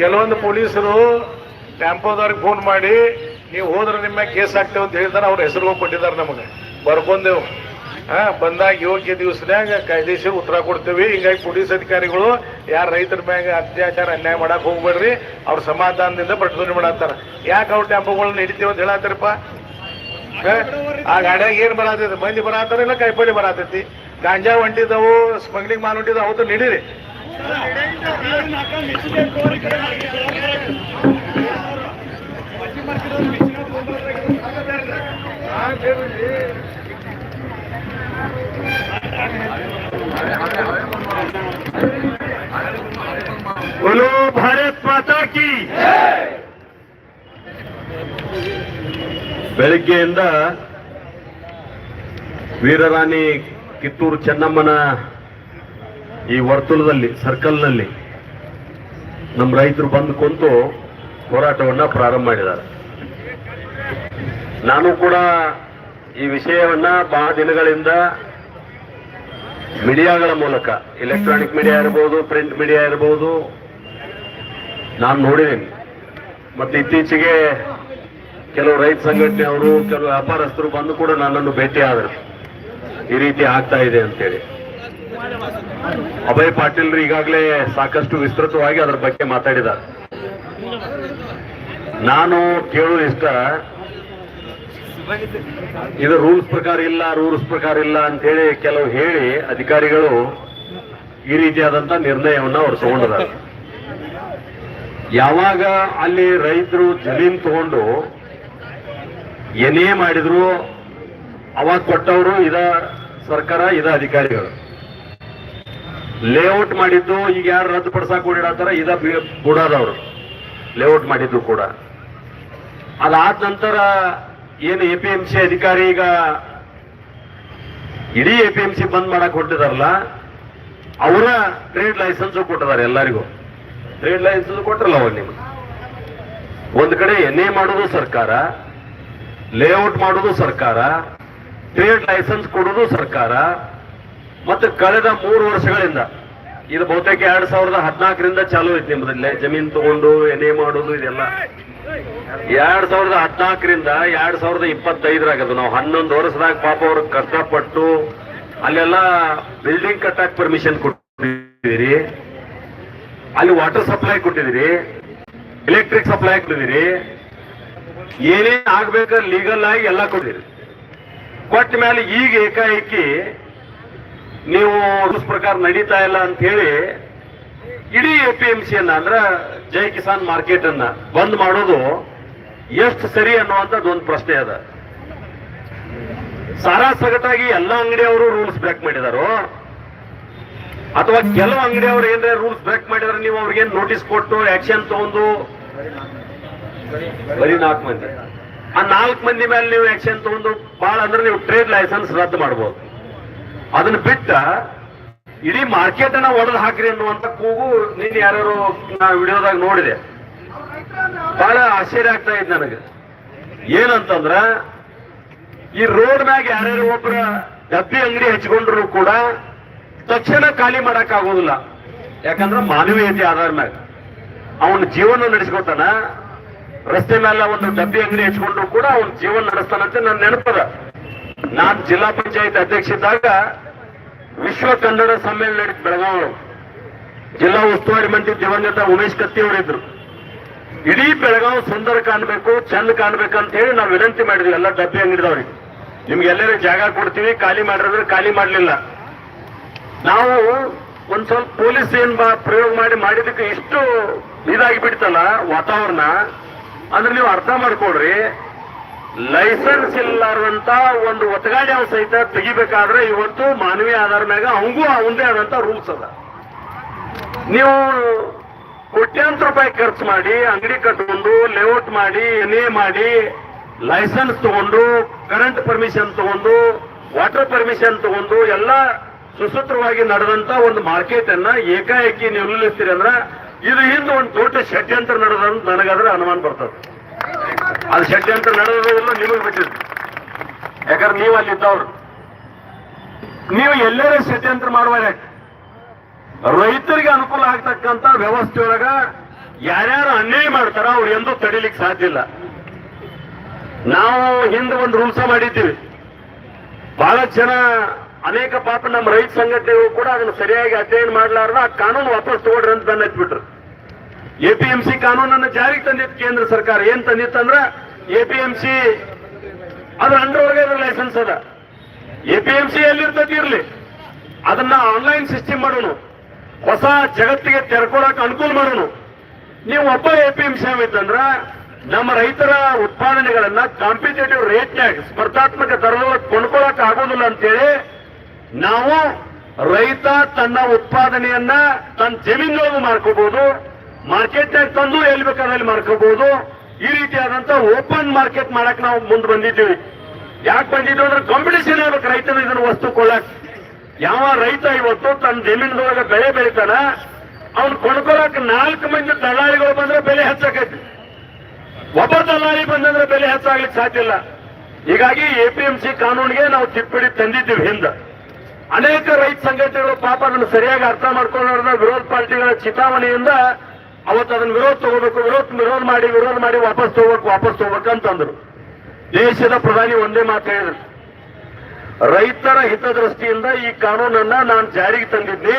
ಕೆಲವೊಂದು ಪೊಲೀಸರು ಟೆಂಪೋದವ್ರಿಗೆ ಫೋನ್ ಮಾಡಿ, ನೀವು ಹೋದ್ರೆ ನಿಮ್ಮ ಕೇಸ್ ಆಗ್ತೇವೆ ಅಂತ ಹೇಳ್ತಾರೆ ಅವ್ರ ಹೆಸರು ಕೊಟ್ಟಿದ್ದಾರೆ ನಮಗೆ. ಬರ್ಕೊಂಡೆವು. ಹಾ, ಬಂದಾಗ ಯೋಗ್ಯ ದಿವಸದಾಗ ಕಾಯ್ದೆಶೀರ್ ಉತ್ತರ ಕೊಡ್ತೇವೆ. ಹಿಂಗಾಗಿ ಪೊಲೀಸ್ ಅಧಿಕಾರಿಗಳು, ಯಾರು ರೈತರ ಮ್ಯಾಗ ಅತ್ಯಾಚಾರ, ಅನ್ಯಾಯ ಮಾಡಕ್ ಹೋಗ್ಬೇಡ್ರಿ. ಅವ್ರ ಸಮಾಧಾನದಿಂದ ಪ್ರತಿಭಟನೆ ಮಾಡತ್ತಾರ. ಯಾಕೆ ಅವ್ರ ಟ್ಯಾಂಪೋಗಳನ್ನ ಹಿಡಿತೇವೆ ಅಂತ ಹೇಳತ್ತಾರಪ್ಪ? ಆ ಗಾಡಿಯಾಗ ಏನ್ ಬರತೈತಿ? ಮಂದಿ ಬರತ್ತಾರ ಇಲ್ಲ ಕೈಪಲ್ಲಿ ಬರತೈತಿ? ಗಾಂಜಾ ಹೊಂಟಿದವು, ಸ್ಮಗ್ಲಿಂಗ್ ಮಾಲ್ ಹೊಂಟಿದವು, ಅವತ್ತು ನಡೀರಿ. બોલો ಬೆಳಗ್ಗೆಯಿಂದ ವೀರರಾಣಿ ಕಿತ್ತೂರು ಚೆನ್ನಮ್ಮನ ಈ ವರ್ತುಲದಲ್ಲಿ ಸರ್ಕಲ್ನಲ್ಲಿ ನಮ್ಮ ರೈತರು ಬಂದು ಕುಂತು ಹೋರಾಟವನ್ನು ಪ್ರಾರಂಭ ಮಾಡಿದ್ದಾರೆ. ನಾನು ಕೂಡ ಈ ವಿಷಯವನ್ನ ಬಹಳ ದಿನಗಳಿಂದ ಮೀಡಿಯಾಗಳ ಮೂಲಕ. ಎಲೆಕ್ಟ್ರಾನಿಕ್ ಮೀಡಿಯಾ ಇರಬಹುದು ಪ್ರಿಂಟ್ ಮೀಡಿಯಾ ಇರಬಹುದು ನಾನು ನೋಡಿದ್ದೀನಿ ಮತ್ತೆ ಇತ್ತೀಚೆಗೆ ಕೆಲವು ರೈತ ಸಂಘಟನೆಯವರು ಕೆಲವು ವ್ಯಾಪಾರಸ್ಥರು ಬಂದು ಕೂಡ ನನ್ನನ್ನು ಭೇಟಿ ಆದರು. ಈ ರೀತಿ ಆಗ್ತಾ ಇದೆ ಅಂತೇಳಿ. ಅಭಯ್ ಪಾಟೀಲ್ರು ಈಗಾಗಲೇ ಸಾಕಷ್ಟು ವಿಸ್ತೃತವಾಗಿ ಅದರ ಬಗ್ಗೆ ಮಾತಾಡಿದ್ದಾರೆ. ನಾನು ಕೇಳುವ ಇಷ್ಟ. ಇದು ರೂಲ್ಸ್ ಪ್ರಕಾರ ಇಲ್ಲ, ರೂಲ್ಸ್ ಪ್ರಕಾರ ಇಲ್ಲ ಅಂತ ಹೇಳಿ ಕೆಲವು ಹೇಳಿ ಅಧಿಕಾರಿಗಳು ಈ ರೀತಿಯಾದಂತ ನಿರ್ಣಯವನ್ನ ಅವ್ರು ತಗೊಂಡಿದ್ದಾರೆ. ಯಾವಾಗ ಅಲ್ಲಿ ರೈತರು ಜಮೀನ್ ತಗೊಂಡು ಏನೇ ಮಾಡಿದ್ರು, ಅವಾಗ ಕೊಟ್ಟವರು ಇದ ಸರ್ಕಾರ, ಇದ ಅಧಿಕಾರಿಗಳು. ಲೇಔಟ್ ಮಾಡಿದ್ದು ಈಗ ಯಾರು ರದ್ದು ಪಡಿಸಾಕ್ ಓಡಾಡತ್ತಾರ ಇದ ಬುಡಾದವರು. ಲೇಔಟ್ ಮಾಡಿದ್ದು ಕೂಡ. ಅದಾದ ನಂತರ ಏನು ಎ ಪಿ ಎಂ ಸಿ ಅಧಿಕಾರಿ ಈಗ ಇಡೀ ಎ ಪಿ ಎಂ ಸಿ ಬಂದ್ ಮಾಡಕ್ ಹೊಟ್ಟಿದಾರಲ್ಲ ಅವರ ಟ್ರೇಡ್ ಲೈಸೆನ್ಸ್ ಕೊಟ್ಟಿದ್ದಾರೆ ಎಲ್ಲರಿಗೂ. ಟ್ರೇಡ್ ಲೈಸೆನ್ಸ್ ಕೊಟ್ಟರಲ್ಲ ಅವಾಗ ನಿಮ್ಗೆ. ಒಂದ್ ಕಡೆ ಎನ್ ಎ ಮಾಡೋದು ಸರ್ಕಾರ ಲೇಔಟ್ ಮಾಡೋದು ಸರ್ಕಾರ ಟ್ರೇಡ್ ಲೈಸೆನ್ಸ್ ಕೊಡೋದು ಸರ್ಕಾರ, ಮತ್ತು ಕಳೆದ ಮೂರು ವರ್ಷಗಳಿಂದ, ಇದು ಬಹುತೇಕ ಎರಡ್ ಸಾವಿರದ ಹದಿನಾಲ್ಕರಿಂದ ಚಾಲೂ ಐತಿ ನಿಮ್ಮದಲ್ಲೇ ಜಮೀನ್ ತಗೊಂಡು ಎ ಮಾಡೋದು ಇದೆಲ್ಲ. ಎರಡ್ ಸಾವಿರದ ಹದಿನಾಲ್ಕರಿಂದ ಎರಡ್ ಸಾವಿರದ ಇಪ್ಪತ್ತೈದರಾಗದು ನಾವು ಹನ್ನೊಂದು ವರ್ಷದಾಗ ಪಾಪ ಅವ್ರ ಕಷ್ಟಪಟ್ಟು ಅಲ್ಲೆಲ್ಲ ಬಿಲ್ಡಿಂಗ್ ಕಟ್ಟಕ್ ಪರ್ಮಿಷನ್ ಕೊಟ್ಟಿದ್ದೀರಿ. ಅಲ್ಲಿ ವಾಟರ್ ಸಪ್ಲೈ ಕೊಟ್ಟಿದ್ದೀರಿ. ಎಲೆಕ್ಟ್ರಿಕ್ ಸಪ್ಲೈ ಕೊಟ್ಟಿದ್ದೀರಿ. ಏನೇ ಆಗ್ಬೇಕು ಲೀಗಲ್ ಆಗಿ ಎಲ್ಲ ಕೊಟ್ಟಿದ್ದೀರಿ. ಕೊಟ್ಟ ಮೇಲೆ ಈಗ ಏಕಾಏಕಿ ನೀವು ಪ್ರಕಾರ ನಡೀತಾ ಇಲ್ಲ ಅಂತ ಹೇಳಿ ಇಡೀ ಎ ಪಿ ಎಂ ಸಿ ಅನ್ನ ಅಂದ್ರ ಜೈ ಕಿಸಾನ್ ಮಾರ್ಕೆಟ್ ಅನ್ನ ಬಂದ್ ಮಾಡೋದು ಎಷ್ಟು ಸರಿ ಅನ್ನುವಂಥದ್ದು ಒಂದು ಪ್ರಶ್ನೆ ಅದ. ಸಾರಾ ಸಗಟಾಗಿ ಎಲ್ಲ ಅಂಗಡಿಯವರು ರೂಲ್ಸ್ ಬ್ರೇಕ್ ಮಾಡಿದಾರೋ? ಅಥವಾ ಕೆಲವು ಅಂಗಡಿಯವರು ಏನ್ರ ರೂಲ್ಸ್ ಬ್ರೇಕ್ ಮಾಡಿದ್ರೆ ನೀವು ಅವ್ರಿಗೆ ನೋಟಿಸ್ ಕೊಟ್ಟು ಆಕ್ಷನ್ ತಗೊಂಡು ಬರೀ ನಾಲ್ಕು ಮಂದಿ. ಆ ನಾಲ್ಕು ಮಂದಿ ಮೇಲೆ ನೀವು ಆಕ್ಷನ್ ತಗೊಂಡು ಬಹಳ ಅಂದ್ರೆ ನೀವು ಟ್ರೇಡ್ ಲೈಸೆನ್ಸ್ ರದ್ದು ಮಾಡ್ಬೋದು. ಅದನ್ನ ಬಿಟ್ಟ ಇಡೀ ಮಾರ್ಕೆಟ್ ಅನ್ನ ಒಡೆದು ಹಾಕ್ರಿ ಅನ್ನುವಂತ ಕೂಗು ನೀನ್ ಯಾರು ನಾ ವಿಡಿಯೋದಾಗ ನೋಡಿದೆ. ಬಹಳ ಆಶ್ಚರ್ಯ ಆಗ್ತಾ ಇದ್ ನನಗೆ. ಏನಂತಂದ್ರ, ಈ ರೋಡ್ ಮ್ಯಾಗ ಯಾರ್ಯಾರು ಒಬ್ಬರ ಡಬ್ಬಿ ಅಂಗಡಿ ಹಚ್ಕೊಂಡ್ರು ಕೂಡ ತಕ್ಷಣ ಖಾಲಿ ಮಾಡಕ್ ಆಗೋದಿಲ್ಲ. ಯಾಕಂದ್ರ ಮಾನವೀಯತೆ ಆಧಾರ ಮ್ಯಾಗ. ಅವನ ಜೀವನ ನಡೆಸ್ಕೊತಾನ, ರಸ್ತೆ ಮೇಲೆ ಒಂದು ಡಬ್ಬಿ ಅಂಗಡಿ ಹಚ್ಕೊಂಡ್ರು ಕೂಡ ಅವನ ಜೀವನ ನಡೆಸ್ತಾನಂತೆ ನನ್ನ ನೆನಪದ. ನಾನ್ ಜಿಲ್ಲಾ ಪಂಚಾಯತ್ ಅಧ್ಯಕ್ಷ ಇದ್ದಾಗ ವಿಶ್ವ ಕನ್ನಡ ಸಮ್ಮೇಳನ ನಡೀತು ಬೆಳಗಾವಿ ಜಿಲ್ಲಾ ಉಸ್ತುವಾರಿ ಮಂತ್ರಿ ದಿವಂಗತ ಉಮೇಶ್ ಕತ್ತಿ ಅವರಿದ್ರು. ಇಡೀ ಬೆಳಗಾವಿ ಸುಂದರ ಕಾಣಬೇಕು, ಚಂದ ಕಾಣ್ಬೇಕಂತ ಹೇಳಿ ನಾವು ವಿನಂತಿ ಮಾಡಿದ್ವಿ, ಎಲ್ಲ ಡಬ್ಬಿ ಅಂಗಡಿದವ್ರಿಗೆ. ನಿಮ್ಗೆ ಎಲ್ಲರೂ ಜಾಗ ಕೊಡ್ತೀವಿ, ಖಾಲಿ ಮಾಡಿದ್ರೆ ಖಾಲಿ ಮಾಡಲಿಲ್ಲ. ನಾವು ಒಂದ್ ಸ್ವಲ್ಪ ಪೊಲೀಸ್ ಏನ್ ಪ್ರಯೋಗ ಮಾಡಿ ಮಾಡಿದಕ್ಕೆ ಇಷ್ಟು ಇದಾಗಿ ಬಿಡ್ತಲ್ಲ ವಾತಾವರಣ, ಅಂದ್ರೆ ನೀವು ಅರ್ಥ ಮಾಡ್ಕೊಡ್ರಿ ಲೈಸೆನ್ಸ್ ಇಲ್ಲಾರಂತ ಒಂದು ಒತ್ತಗಾಡಿ ಸಹಿತ ತೆಗಿಬೇಕಾದ್ರೆ ಇವತ್ತು ಮಾನವೀಯ ಆಧಾರ ಮ್ಯಾಗ ಅವಂಗೂ ಅವಂದೇ ಆದಂತ ರೂಲ್ಸ್ ಅದ. ನೀವು ಕೋಟ್ಯಾಂತರ ರೂಪಾಯಿ ಖರ್ಚು ಮಾಡಿ, ಅಂಗಡಿ ಕಟ್ಕೊಂಡು ಲೇಔಟ್ ಮಾಡಿ ಎನ್ ಎ ಮಾಡಿ, ಲೈಸೆನ್ಸ್ ತಗೊಂಡು ಕರೆಂಟ್ ಪರ್ಮಿಷನ್ ತಗೊಂಡು ವಾಟರ್ ಪರ್ಮಿಷನ್ ತಗೊಂಡು, ಎಲ್ಲ ಸುಸೂತ್ರವಾಗಿ ನಡೆದಂತ ಒಂದು ಮಾರ್ಕೆಟ್ ಅನ್ನ ಏಕಾಏಕಿ ನೀವು ನಿಲ್ಲಿಸ್ತೀರಿ ಅಂದ್ರ ಇದು ಹಿಂದೆ ಒಂದು ದೊಡ್ಡ ಷಡ್ಯಂತ್ರ ನಡೆದ ನನಗಾದ್ರೆ ಅನುಮಾನ ಬರ್ತದೆ. ಅದು ಷಡ್ಯಂತ್ರ ನಡೆದಿಲ್ಲ ನಿಮಗೆ ಬಿಟ್ಟಿದ್ದು. ಯಾಕಂದ್ರೆ ನೀವು ಅಲ್ಲಿ ಇದ್ದವ್ರು ನೀವು ಎಲ್ಲರೇ ಷಡ್ಯಂತ್ರ ಮಾಡುವಾಗ ರೈತರಿಗೆ ಅನುಕೂಲ ಆಗ್ತಕ್ಕಂತ ವ್ಯವಸ್ಥೆಯೊಳಗ ಯಾರ್ಯಾರು ಅನ್ಯಾಯ ಮಾಡ್ತಾರ ಅವ್ರು ಎಂದೂ ತಡಿಲಿಕ್ಕೆ ಸಾಧ್ಯ ಇಲ್ಲ. ನಾವು ಹಿಂದೆ ಒಂದು ರೂಲ್ಸ ಮಾಡಿದ್ದೀವಿ. ಬಹಳ ಜನ ಅನೇಕ ಪಾಪ ನಮ್ಮ ರೈತ ಸಂಘಟನೆಗಳು ಕೂಡ ಅದನ್ನು ಸರಿಯಾಗಿ ಅಧ್ಯಯನ ಮಾಡಲಾರ್ದ, ಆ ಕಾನೂನು ವಾಪಸ್ ತಗೊಳ್ರಿ ಅಂತ ಬೆನ್ನ ಎ ಪಿ ಎಂ ಸಿ ಕಾನೂನನ್ನು ಜಾರಿಗೆ ತಂದಿತ್ತು ಕೇಂದ್ರ ಸರ್ಕಾರ. ಏನ್ ತಂದಿತ್ತಂದ್ರ ಎ ಪಿ ಎಂ ಸಿ ಅದ್ರ ಅಂಡರ್ ಒಳಗೆ ಲೈಸೆನ್ಸ್ ಅದ. ಎ ಪಿ ಎಂ ಸಿ ಎಲ್ಲಿರ್ತೈತಿ ಇರ್ಲಿ. ಅದನ್ನ ಆನ್ಲೈನ್ ಸಿಸ್ಟಮ್ ಮಾಡೋಣ ಹೊಸ ಜಗತ್ತಿಗೆ ತೆರ್ಕೊಳಕ್ ಅನುಕೂಲ ಮಾಡೋಣ ನೀವು ಒಬ್ಬ ಎ ಪಿ ಎಂ ಸಿ ಇತ್ತಂದ್ರ ನಮ್ಮ ರೈತರ ಉತ್ಪಾದನೆಗಳನ್ನ ಕಾಂಪಿಟೇಟಿವ್ ರೇಟ್ನಾಗ ಸ್ಪರ್ಧಾತ್ಮಕ ದರದೊಳಗೆ ಕೊಂಡ್ಕೊಳಕ್ ಆಗೋದಿಲ್ಲ ಅಂತೇಳಿ ನಾವು ರೈತ ತನ್ನ ಉತ್ಪಾದನೆಯನ್ನ ತನ್ನ ಜಮೀನೊಳಗೂ ಮಾರ್ಕೋಬಹುದು. ಮಾರ್ಕೆಟ್ನಾಗ ತಂದು ಎಲ್ಲಿ ಬೇಕಾದಲ್ಲಿ ಮಾರ್ಕೋಬಹುದು ಈ ರೀತಿಯಾದಂತ ಓಪನ್ ಮಾರ್ಕೆಟ್ ಮಾಡಕ್ ನಾವು ಮುಂದೆ ಬಂದಿದ್ದೀವಿ. ಯಾಕೆ ಬಂದಿದ್ದೀವಿ ಅಂದ್ರೆ ಕಾಂಪಿಟೇಷನ್ ಆಗ್ಬೇಕು ರೈತನ ಇದನ್ನು ವಸ್ತು ಕೊಳ್ಳಕ್ ಯಾವ ರೈತ ಇವತ್ತು ತನ್ನ ಜಮೀನದೊಳಗೆ ಬೆಳೆ ಬೆಳಿತಾನ, ಅವ್ನು ಕೊಂಡ್ಕೊಳಕ್ ನಾಲ್ಕು ಮಂದಿ ದಲ್ಲಾಳಿಗಳು ಬಂದ್ರೆ ಬೆಲೆ ಹೆಚ್ಚಾಕೈತಿ ಒಬ್ಬ ದಲ್ಲಾಳಿ ಬಂದಂದ್ರೆ ಬೆಲೆ ಹೆಚ್ಚಾಗ್ಲಿಕ್ಕೆ ಸಾಧ್ಯ ಇಲ್ಲ. ಹೀಗಾಗಿ ಎಪಿಎಂಸಿ ಕಾನೂನಿಗೆ ನಾವು ತಿಪ್ಪಡಿ ತಂದಿದ್ದೀವಿ ಹಿಂದೆ. ಅನೇಕ ರೈತ ಸಂಘಟನೆಗಳು ಪಾಪ ಅದನ್ನು ಸರಿಯಾಗಿ ಅರ್ಥ ಮಾಡ್ಕೊಳ್ಳೋದ್ರ ವಿರೋಧ ಪಾರ್ಟಿಗಳ ಚಿತಾವಣೆಯಿಂದ ಅವತ್ತು ಅದನ್ನ ವಿರೋಧ ತಗೋಬೇಕು, ವಿರೋಧ ವಿರೋಧ ಮಾಡಿ ವಿರೋಧ ಮಾಡಿ ವಾಪಸ್ ತಗೋಬೇಕು, ವಾಪಸ್ ಅಂತಂದ್ರು ದೇಶದ ಪ್ರಧಾನಿ ಒಂದೇ ಮಾತು ಹೇಳಿದ್ರು. ರೈತರ ಹಿತದೃಷ್ಟಿಯಿಂದ ಈ ಕಾನೂನನ್ನ ನಾನು ಜಾರಿಗೆ ತಂದಿದ್ದೆ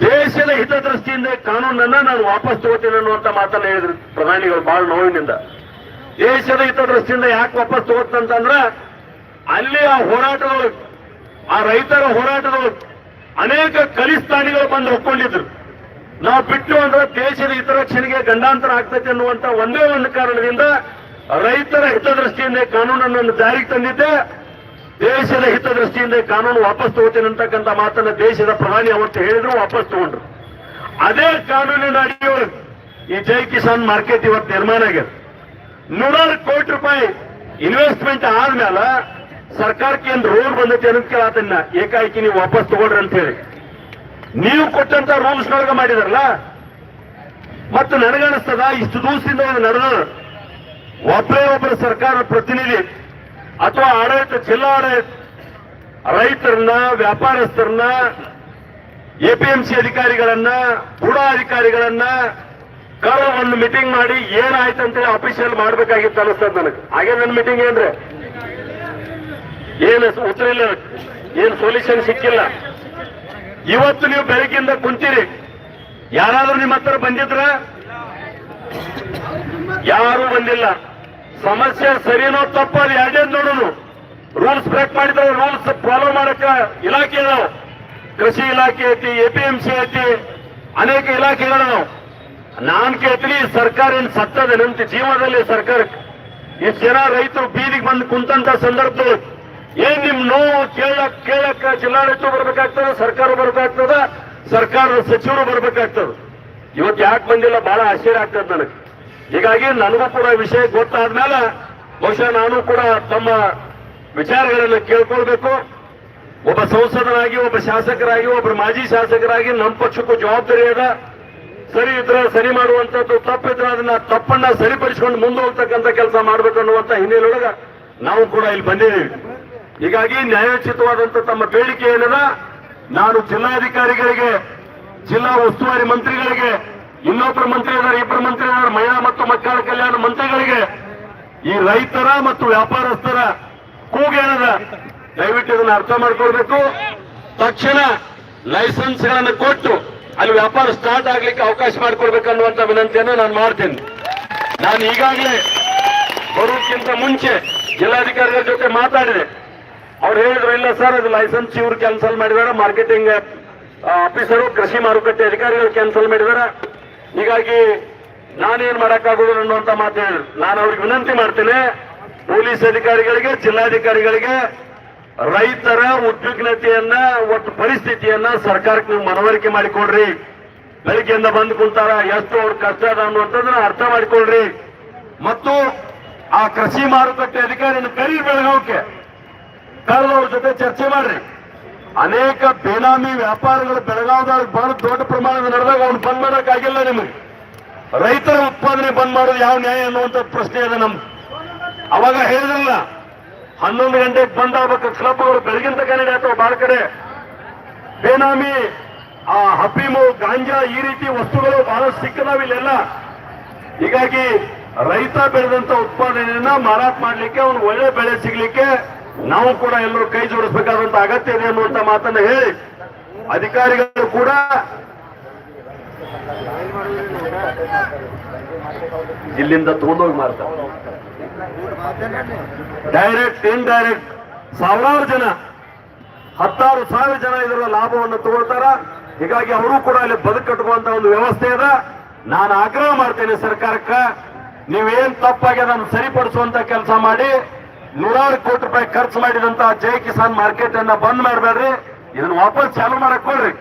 ದೇಶದ ಹಿತದೃಷ್ಟಿಯಿಂದ ಈ ಕಾನೂನನ್ನ ನಾನು ವಾಪಸ್ ತಗೋತೀನಿ ಅನ್ನುವಂತ ಮಾತನ್ನ ಹೇಳಿದ್ರು ಪ್ರಧಾನಿಗಳು ಬಹಳ ನೋವಿನಿಂದ. ದೇಶದ ಹಿತದೃಷ್ಟಿಯಿಂದ ಯಾಕೆ ವಾಪಸ್ ತಗೋತಂತಂದ್ರ ಅಲ್ಲಿ ಆ ಹೋರಾಟದೊಳಗೆ, ಆ ರೈತರ ಹೋರಾಟದೊಳಗೆ ಅನೇಕ ಖಲಿಸ್ತಾನಿಗಳು ಬಂದು ಒಪ್ಕೊಂಡಿದ್ರು. ನಾವು ಬಿಟ್ಟು ಅಂದ್ರೆ ದೇಶದ ಹಿತರಕ್ಷಣೆಗೆ ಗಂಡಾಂತರ ಆಗ್ತೈತೆ ಅನ್ನುವಂತ ಒಂದೇ ಒಂದು ಕಾರಣದಿಂದ ರೈತರ ಹಿತದೃಷ್ಟಿಯಿಂದ ಕಾನೂನನ್ನು ಜಾರಿಗೆ ತಂದಿದ್ದೆ. ದೇಶದ ಹಿತದೃಷ್ಟಿಯಿಂದ ಕಾನೂನು ವಾಪಸ್ ತಗೋತೀನಿ ಅಂತಕ್ಕಂಥ ಮಾತನ್ನ ದೇಶದ ಪ್ರಧಾನಿ ಅವತ್ತು ಹೇಳಿದ್ರು, ವಾಪಸ್ ತಗೊಂಡ್ರು. ಅದೇ ಕಾನೂನಿನ ಅಡಿಯೊಳಗೆ ಈ ಜೈ ಕಿಸಾನ್ ಮಾರ್ಕೆಟ್ ಇವತ್ತು ನಿರ್ಮಾಣ ಆಗ್ಯದ. ನೂರಾರು ಕೋಟಿ ರೂಪಾಯಿ ಇನ್ವೆಸ್ಟ್ಮೆಂಟ್ ಆದ್ಮೇಲೆ ಸರ್ಕಾರಕ್ಕೆ ಏನು ರೋಡ್ ಬಂದೈತಿ ಅನ್ನೋದ್ ಅದನ್ನ ಏಕಾಏಕಿ ನೀವು ವಾಪಸ್ ತಗೊಳ್ರಿ ಅಂತ ಹೇಳಿ. ನೀವು ಕೊಟ್ಟಂತ ರೂಲ್ಸ್ ನೊಳಗೆ ಮಾಡಿದಾರಲ್ಲ? ಮತ್ತು ನನಗನಿಸ್ತದ ಇಷ್ಟು ದಿವಸದಿಂದ ಒಂದು ನಡೆದ ಒಬ್ಬರೇ ಒಬ್ಬರ ಸರ್ಕಾರ ಪ್ರತಿನಿಧಿ, ಅಥವಾ ಆಡಳಿತ, ಜಿಲ್ಲಾ ಆಡಳಿತ, ರೈತರನ್ನ, ವ್ಯಾಪಾರಸ್ಥರನ್ನ, ಎಪಿಎಂಸಿ ಅಧಿಕಾರಿಗಳನ್ನ ಬುಡಾ ಅಧಿಕಾರಿಗಳನ್ನ ಕರ ಒಂದು ಮೀಟಿಂಗ್ ಮಾಡಿ ಏನಾಯ್ತು ಅಂತೇಳಿ ಅಫಿಷಿಯಲ್ ಮಾಡ್ಬೇಕಾಗಿತ್ತು ಅನಿಸ್ತದ ನನಗೆ. ಹಾಗೆ ನನ್ನ ಮೀಟಿಂಗ್ ಏನ್ರಿ? ಏನು ಉತ್ತರ ಇಲ್ಲ ಏನು ಸೊಲ್ಯೂಷನ್ ಸಿಕ್ಕಿಲ್ಲ. ಇವತ್ತು ನೀವು ಬೆಳಗ್ಗಿಂದ ಕುಂತೀರಿ. ಯಾರಾದರೂ ನಿಮ್ಮ ಹತ್ರ ಬಂದಿದ್ರ? ಯಾರು ಬಂದಿಲ್ಲ. ಸಮಸ್ಯೆ ಸರಿನೋ ತಪ್ಪೋ ಎರಡೇ ನೋಡೋದು. ರೂಲ್ಸ್ ಬ್ರೇಕ್ ಮಾಡಿದ್ರೆ ರೂಲ್ಸ್ ಫಾಲೋ ಮಾಡಕ ಇಲಾಖೆ ಕೃಷಿ ಇಲಾಖೆ ಐತಿ ಎಪಿಎಂಸಿ ಐತಿ, ಅನೇಕ ಇಲಾಖೆಗಳು ನಾನ್ ಕೇಳ್ತೀನಿ, ಸರ್ಕಾರ ಏನ್ ಸತ್ತದೆ? ನಿಂತ ಜೀವನದಲ್ಲಿ ಸರ್ಕಾರಕ್ಕೆ. ಇಷ್ಟು ಜನ ರೈತರು ಬೀದಿಗೆ ಬಂದು ಕುಂತಂತ ಸಂದರ್ಭದಲ್ಲಿ ಏನ್ ನಿಮ್ ನೋವು ಕೇಳಕ್ ಕೇಳಕ್, ಜಿಲ್ಲಾಡಳಿತ ಬರ್ಬೇಕಾಗ್ತದ, ಸರ್ಕಾರ ಬರ್ಬೇಕಾಗ್ತದ, ಸರ್ಕಾರದ ಸಚಿವರು ಬರ್ಬೇಕಾಗ್ತದ. ಇವತ್ತು ಯಾಕೆ ಬಂದಿಲ್ಲ ಬಹಳ ಆಶ್ಚರ್ಯ ಆಗ್ತದ ನನಗೆ. ಹೀಗಾಗಿ ನನಗೂ ಕೂಡ ವಿಷಯ ಗೊತ್ತಾದ್ಮೇಲೆ ಬಹುಶಃ ನಾನು ಕೂಡ ತಮ್ಮ ವಿಚಾರಗಳನ್ನು ಕೇಳ್ಕೊಳ್ಬೇಕು. ಒಬ್ಬ ಸಂಸದರಾಗಿ, ಒಬ್ಬ ಶಾಸಕರಾಗಿ ಒಬ್ಬ ಮಾಜಿ ಶಾಸಕರಾಗಿ ನಮ್ಮ ಪಕ್ಷಕ್ಕೂ ಜವಾಬ್ದಾರಿ ಅದ. ಸರಿ ಇದ್ರೆ ಸರಿ ಮಾಡುವಂತದ್ದು ತಪ್ಪಿದ್ರೆ ಅದನ್ನ ತಪ್ಪನ್ನ ಸರಿಪಡಿಸಿಕೊಂಡು ಮುಂದೆ ಹೋಗ್ತಕ್ಕಂಥ ಕೆಲಸ ಮಾಡ್ಬೇಕು ಅನ್ನುವಂತ ಹಿನ್ನೆಲೆಯೊಳಗ ನಾವು ಕೂಡ ಇಲ್ಲಿ ಬಂದಿದ್ದೀವಿ. ಹೀಗಾಗಿ ನ್ಯಾಯೋಚಿತವಾದಂತ ತಮ್ಮ ಬೇಡಿಕೆ ಏನದ ನಾನು ಜಿಲ್ಲಾಧಿಕಾರಿಗಳಿಗೆ, ಜಿಲ್ಲಾ ಉಸ್ತುವಾರಿ ಮಂತ್ರಿಗಳಿಗೆ ಇನ್ನೊಬ್ಬರು ಮಂತ್ರಿ ಇದ್ದಾರೆ ಇಬ್ಬರು ಮಂತ್ರಿ ಇದ್ದಾರೆ ಮಹಿಳಾ ಮತ್ತು ಮಕ್ಕಳ ಕಲ್ಯಾಣ ಮಂತ್ರಿಗಳಿಗೆ, ಈ ರೈತರ ಮತ್ತು ವ್ಯಾಪಾರಸ್ಥರ ಕೂಗೇನದ ದಯವಿಟ್ಟು ಇದನ್ನು ಅರ್ಥ ಮಾಡ್ಕೊಳ್ಬೇಕು. ತಕ್ಷಣ ಲೈಸೆನ್ಸ್ಗಳನ್ನು ಕೊಟ್ಟು ಅಲ್ಲಿ ವ್ಯಾಪಾರ ಸ್ಟಾರ್ಟ್ ಆಗ್ಲಿಕ್ಕೆ ಅವಕಾಶ ಮಾಡಿಕೊಡ್ಬೇಕನ್ನುವಂತ ವಿನಂತಿಯನ್ನು ನಾನು ಮಾಡ್ತೇನೆ. ನಾನು ಈಗಾಗಲೇ ಬರೋಕ್ಕಿಂತ ಮುಂಚೆ ಜಿಲ್ಲಾಧಿಕಾರಿಗಳ ಜೊತೆ ಮಾತಾಡಿದೆ. ಅವ್ರು ಹೇಳಿದ್ರು, ಇಲ್ಲ ಸರ್, ಅದು ಲೈಸೆನ್ಸ್ ಇವ್ರು ಕ್ಯಾನ್ಸಲ್ ಮಾಡಿದಾರೆ ಮಾರ್ಕೆಟಿಂಗ್ ಆಫೀಸರು ಕೃಷಿ ಮಾರುಕಟ್ಟೆ ಅಧಿಕಾರಿಗಳು ಕ್ಯಾನ್ಸಲ್ ಮಾಡಿದಾರೆ. ಹೀಗಾಗಿ ನಾನೇನ್ ಮಾಡಕ್ಕಾಗೋದಿಲ್ಲ ಅನ್ನುವಂತ ಮಾತು ಹೇಳಿದ್ರು. ನಾನು ಅವ್ರಿಗೆ ವಿನಂತಿ ಮಾಡ್ತೇನೆ, ಪೊಲೀಸ್ ಅಧಿಕಾರಿಗಳಿಗೆ, ಜಿಲ್ಲಾಧಿಕಾರಿಗಳಿಗೆ ರೈತರ ಉದ್ವಿಗ್ನತೆಯನ್ನ, ಒಟ್ಟು ಪರಿಸ್ಥಿತಿಯನ್ನ ಸರ್ಕಾರಕ್ಕೆ ನೀವು ಮನವರಿಕೆ ಮಾಡಿಕೊಡ್ರಿ. ಬೆಳಿಗ್ಗೆಯಿಂದ ಬಂದು ಕುಂತಾರ, ಎಷ್ಟು ಅವ್ರ ಕಷ್ಟ ಅದ ಅನ್ನುವಂಥದ್ದನ್ನ ಅರ್ಥ ಮಾಡಿಕೊಳ್ರಿ. ಮತ್ತು ಆ ಕೃಷಿ ಮಾರುಕಟ್ಟೆ ಅಧಿಕಾರಿಯನ್ನು ಕರೀರಿ ಬೆಳಗಾವಕ್ಕೆ ಕರೆದವ್ರ ಜೊತೆ ಚರ್ಚೆ ಮಾಡ್ರಿ. ಅನೇಕ ಬೇನಾಮಿ ವ್ಯಾಪಾರಗಳು ಬೆಳಗಾವದಾಗ ಬಹಳ ದೊಡ್ಡ ಪ್ರಮಾಣದ ನಡೆದಾಗ ಅವ್ನು ಬಂದ್ ಮಾಡೋಕ್ಕಾಗಿಲ್ಲ ನಿಮಗೆ. ರೈತರ ಉತ್ಪಾದನೆ ಬಂದ್ ಮಾಡೋದು ಯಾವ ನ್ಯಾಯ ಅನ್ನುವಂಥ ಪ್ರಶ್ನೆ ಇದೆ ನಮ್ದು. ಅವಾಗ ಹೇಳಿದ್ರಲ್ಲ, ಹನ್ನೊಂದು ಗಂಟೆಗೆ ಬಂದ್ ಆಗ್ಬೇಕು ಕ್ಲಬ್ಗಳು ಬೆಳಗಿನ ತನಕ ಅಥವಾ ಬಹಳ ಕಡೆ. ಬೇನಾಮಿ, ಆ ಹಫೀಮು ಗಾಂಜಾ ಈ ರೀತಿ ವಸ್ತುಗಳು ಬಹಳ ಸಿಕ್ಕದಾವ ಇಲ್ಲೆಲ್ಲ. ಹೀಗಾಗಿ ರೈತ ಬೆಳೆದಂತ ಉತ್ಪಾದನೆಯನ್ನ ಮಾರಾಟ ಮಾಡಲಿಕ್ಕೆ ಅವನು ಒಳ್ಳೆ ಬೆಳೆ ಸಿಗ್ಲಿಕ್ಕೆ ನಾವು ಕೂಡ ಎಲ್ಲರೂ ಕೈ ಜೋಡಿಸಬೇಕಾದಂತ ಅಗತ್ಯ ಇದೆ ಅನ್ನುವಂತ ಮಾತನ್ನ ಹೇಳಿ, ಅಧಿಕಾರಿಗಳು ಕೂಡ ಇಲ್ಲಿಂದ ತಗೊಂಡೋಗಿ ಮಾರ್ತಾರೆ. ಡೈರೆಕ್ಟ್ ಇಂಡೈರೆಕ್ಟ್ ಸಾವಿರಾರು ಜನ, ಹತ್ತಾರು ಸಾವಿರ ಜನ ಇದರ ಲಾಭವನ್ನು ತಗೊಳ್ತಾರ. ಹೀಗಾಗಿ ಅವರು ಕೂಡ ಅಲ್ಲಿ ಬದುಕು ಕಟ್ಟುವಂತ ಒಂದು ವ್ಯವಸ್ಥೆ ಇದೆ ನಾನು ಆಗ್ರಹ ಮಾಡ್ತೇನೆ ಸರ್ಕಾರಕ್ಕ, ನೀವೇನ್ ತಪ್ಪಾಗಿ ಅದನ್ನು ಸರಿಪಡಿಸುವಂತ ಕೆಲಸ ಮಾಡಿ ನೂರಾರು ಕೋಟಿ ರೂಪಾಯಿ ಖರ್ಚು ಮಾಡಿದಂತ ಜೈ ಕಿಸಾನ್ ಮಾರ್ಕೆಟ್ ಅನ್ನ ಬಂದ್ ಮಾಡಬೇಡ್ರಿ. ಇದನ್ನ ವಾಪಸ್ ಚಾಲೂ ಮಾಡಕ್ ಕೊಡ್ರಿ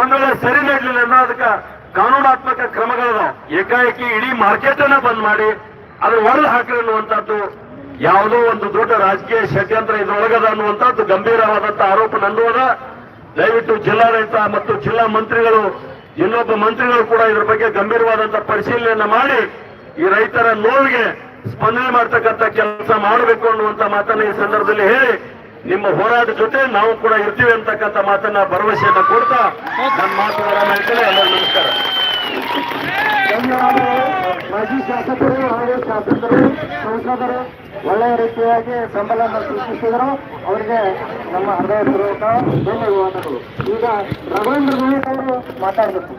ಒಂದ್ ವೇಳೆ ಸರಿ ನಡ್ಲಿಲ್ಲ ಅಂದ್ರೆ ಅದಕ್ಕೆ ಕಾನೂನಾತ್ಮಕ ಕ್ರಮಗಳದ ಏಕಾಏಕಿ ಇಡೀ ಮಾರ್ಕೆಟ್ ಅನ್ನ ಬಂದ್ ಮಾಡಿ, ಅದ್ರ ಹೊರಗೆ ಹಾಕಿ ಅನ್ನುವಂಥದ್ದು ಯಾವುದೋ ಒಂದು ದೊಡ್ಡ ರಾಜಕೀಯ ಷಡ್ಯಂತ್ರ ಇದ್ರೊಳಗದ ಅನ್ನುವಂಥದ್ದು ಗಂಭೀರವಾದಂತ ಆರೋಪ ನಂದು ಅದ. ದಯವಿಟ್ಟು ಜಿಲ್ಲಾಡಳಿತ ಮತ್ತು ಜಿಲ್ಲಾ ಮಂತ್ರಿಗಳು, ಇನ್ನೊಬ್ಬ ಮಂತ್ರಿಗಳು ಕೂಡ ಇದ್ರ ಬಗ್ಗೆ ಗಂಭೀರವಾದಂತ ಪರಿಶೀಲನೆಯನ್ನ ಮಾಡಿ, ಈ ರೈತರ ನೋವಿಗೆ ಸ್ಪಂದನೆ ಮಾಡ್ತಕ್ಕಂಥ ಕೆಲಸ ಮಾಡಬೇಕು ಅನ್ನುವಂತ ಮಾತನ್ನ ಈ ಸಂದರ್ಭದಲ್ಲಿ ಹೇಳಿ ನಿಮ್ಮ ಹೋರಾಟ ಜೊತೆ ನಾವು ಕೂಡ ಇರ್ತೀವಿ ಅಂತಕ್ಕಂಥ ಮಾತನ್ನ ಭರವಸೆಯನ್ನ ಕೊಡ್ತಾ ನನ್ನ ಮಾತು ಹೇಳ್ತೇನೆ ಎಲ್ಲರಿಗೂ ನಮಸ್ಕಾರ. ಮಾಜಿ ಶಾಸಕರು ಹಾಗೂ ಶಾಸಕರು ಸಂಸದರು ಒಳ್ಳೆಯ ರೀತಿಯಾಗಿ ಬೆಂಬಲವನ್ನು ಸೂಚಿಸಿದರು ಅವರಿಗೆ ನಮ್ಮ ಹೃದಯಪೂರ್ವಕ ಧನ್ಯವಾದಗಳು. ಈಗ ರವೀಂದ್ರ ನಾಯಕ್ ಅವರು ಮಾತಾಡಬೇಕು.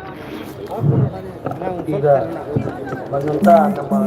ಈಗ ಬಂದಂತ ನಮ್ಮ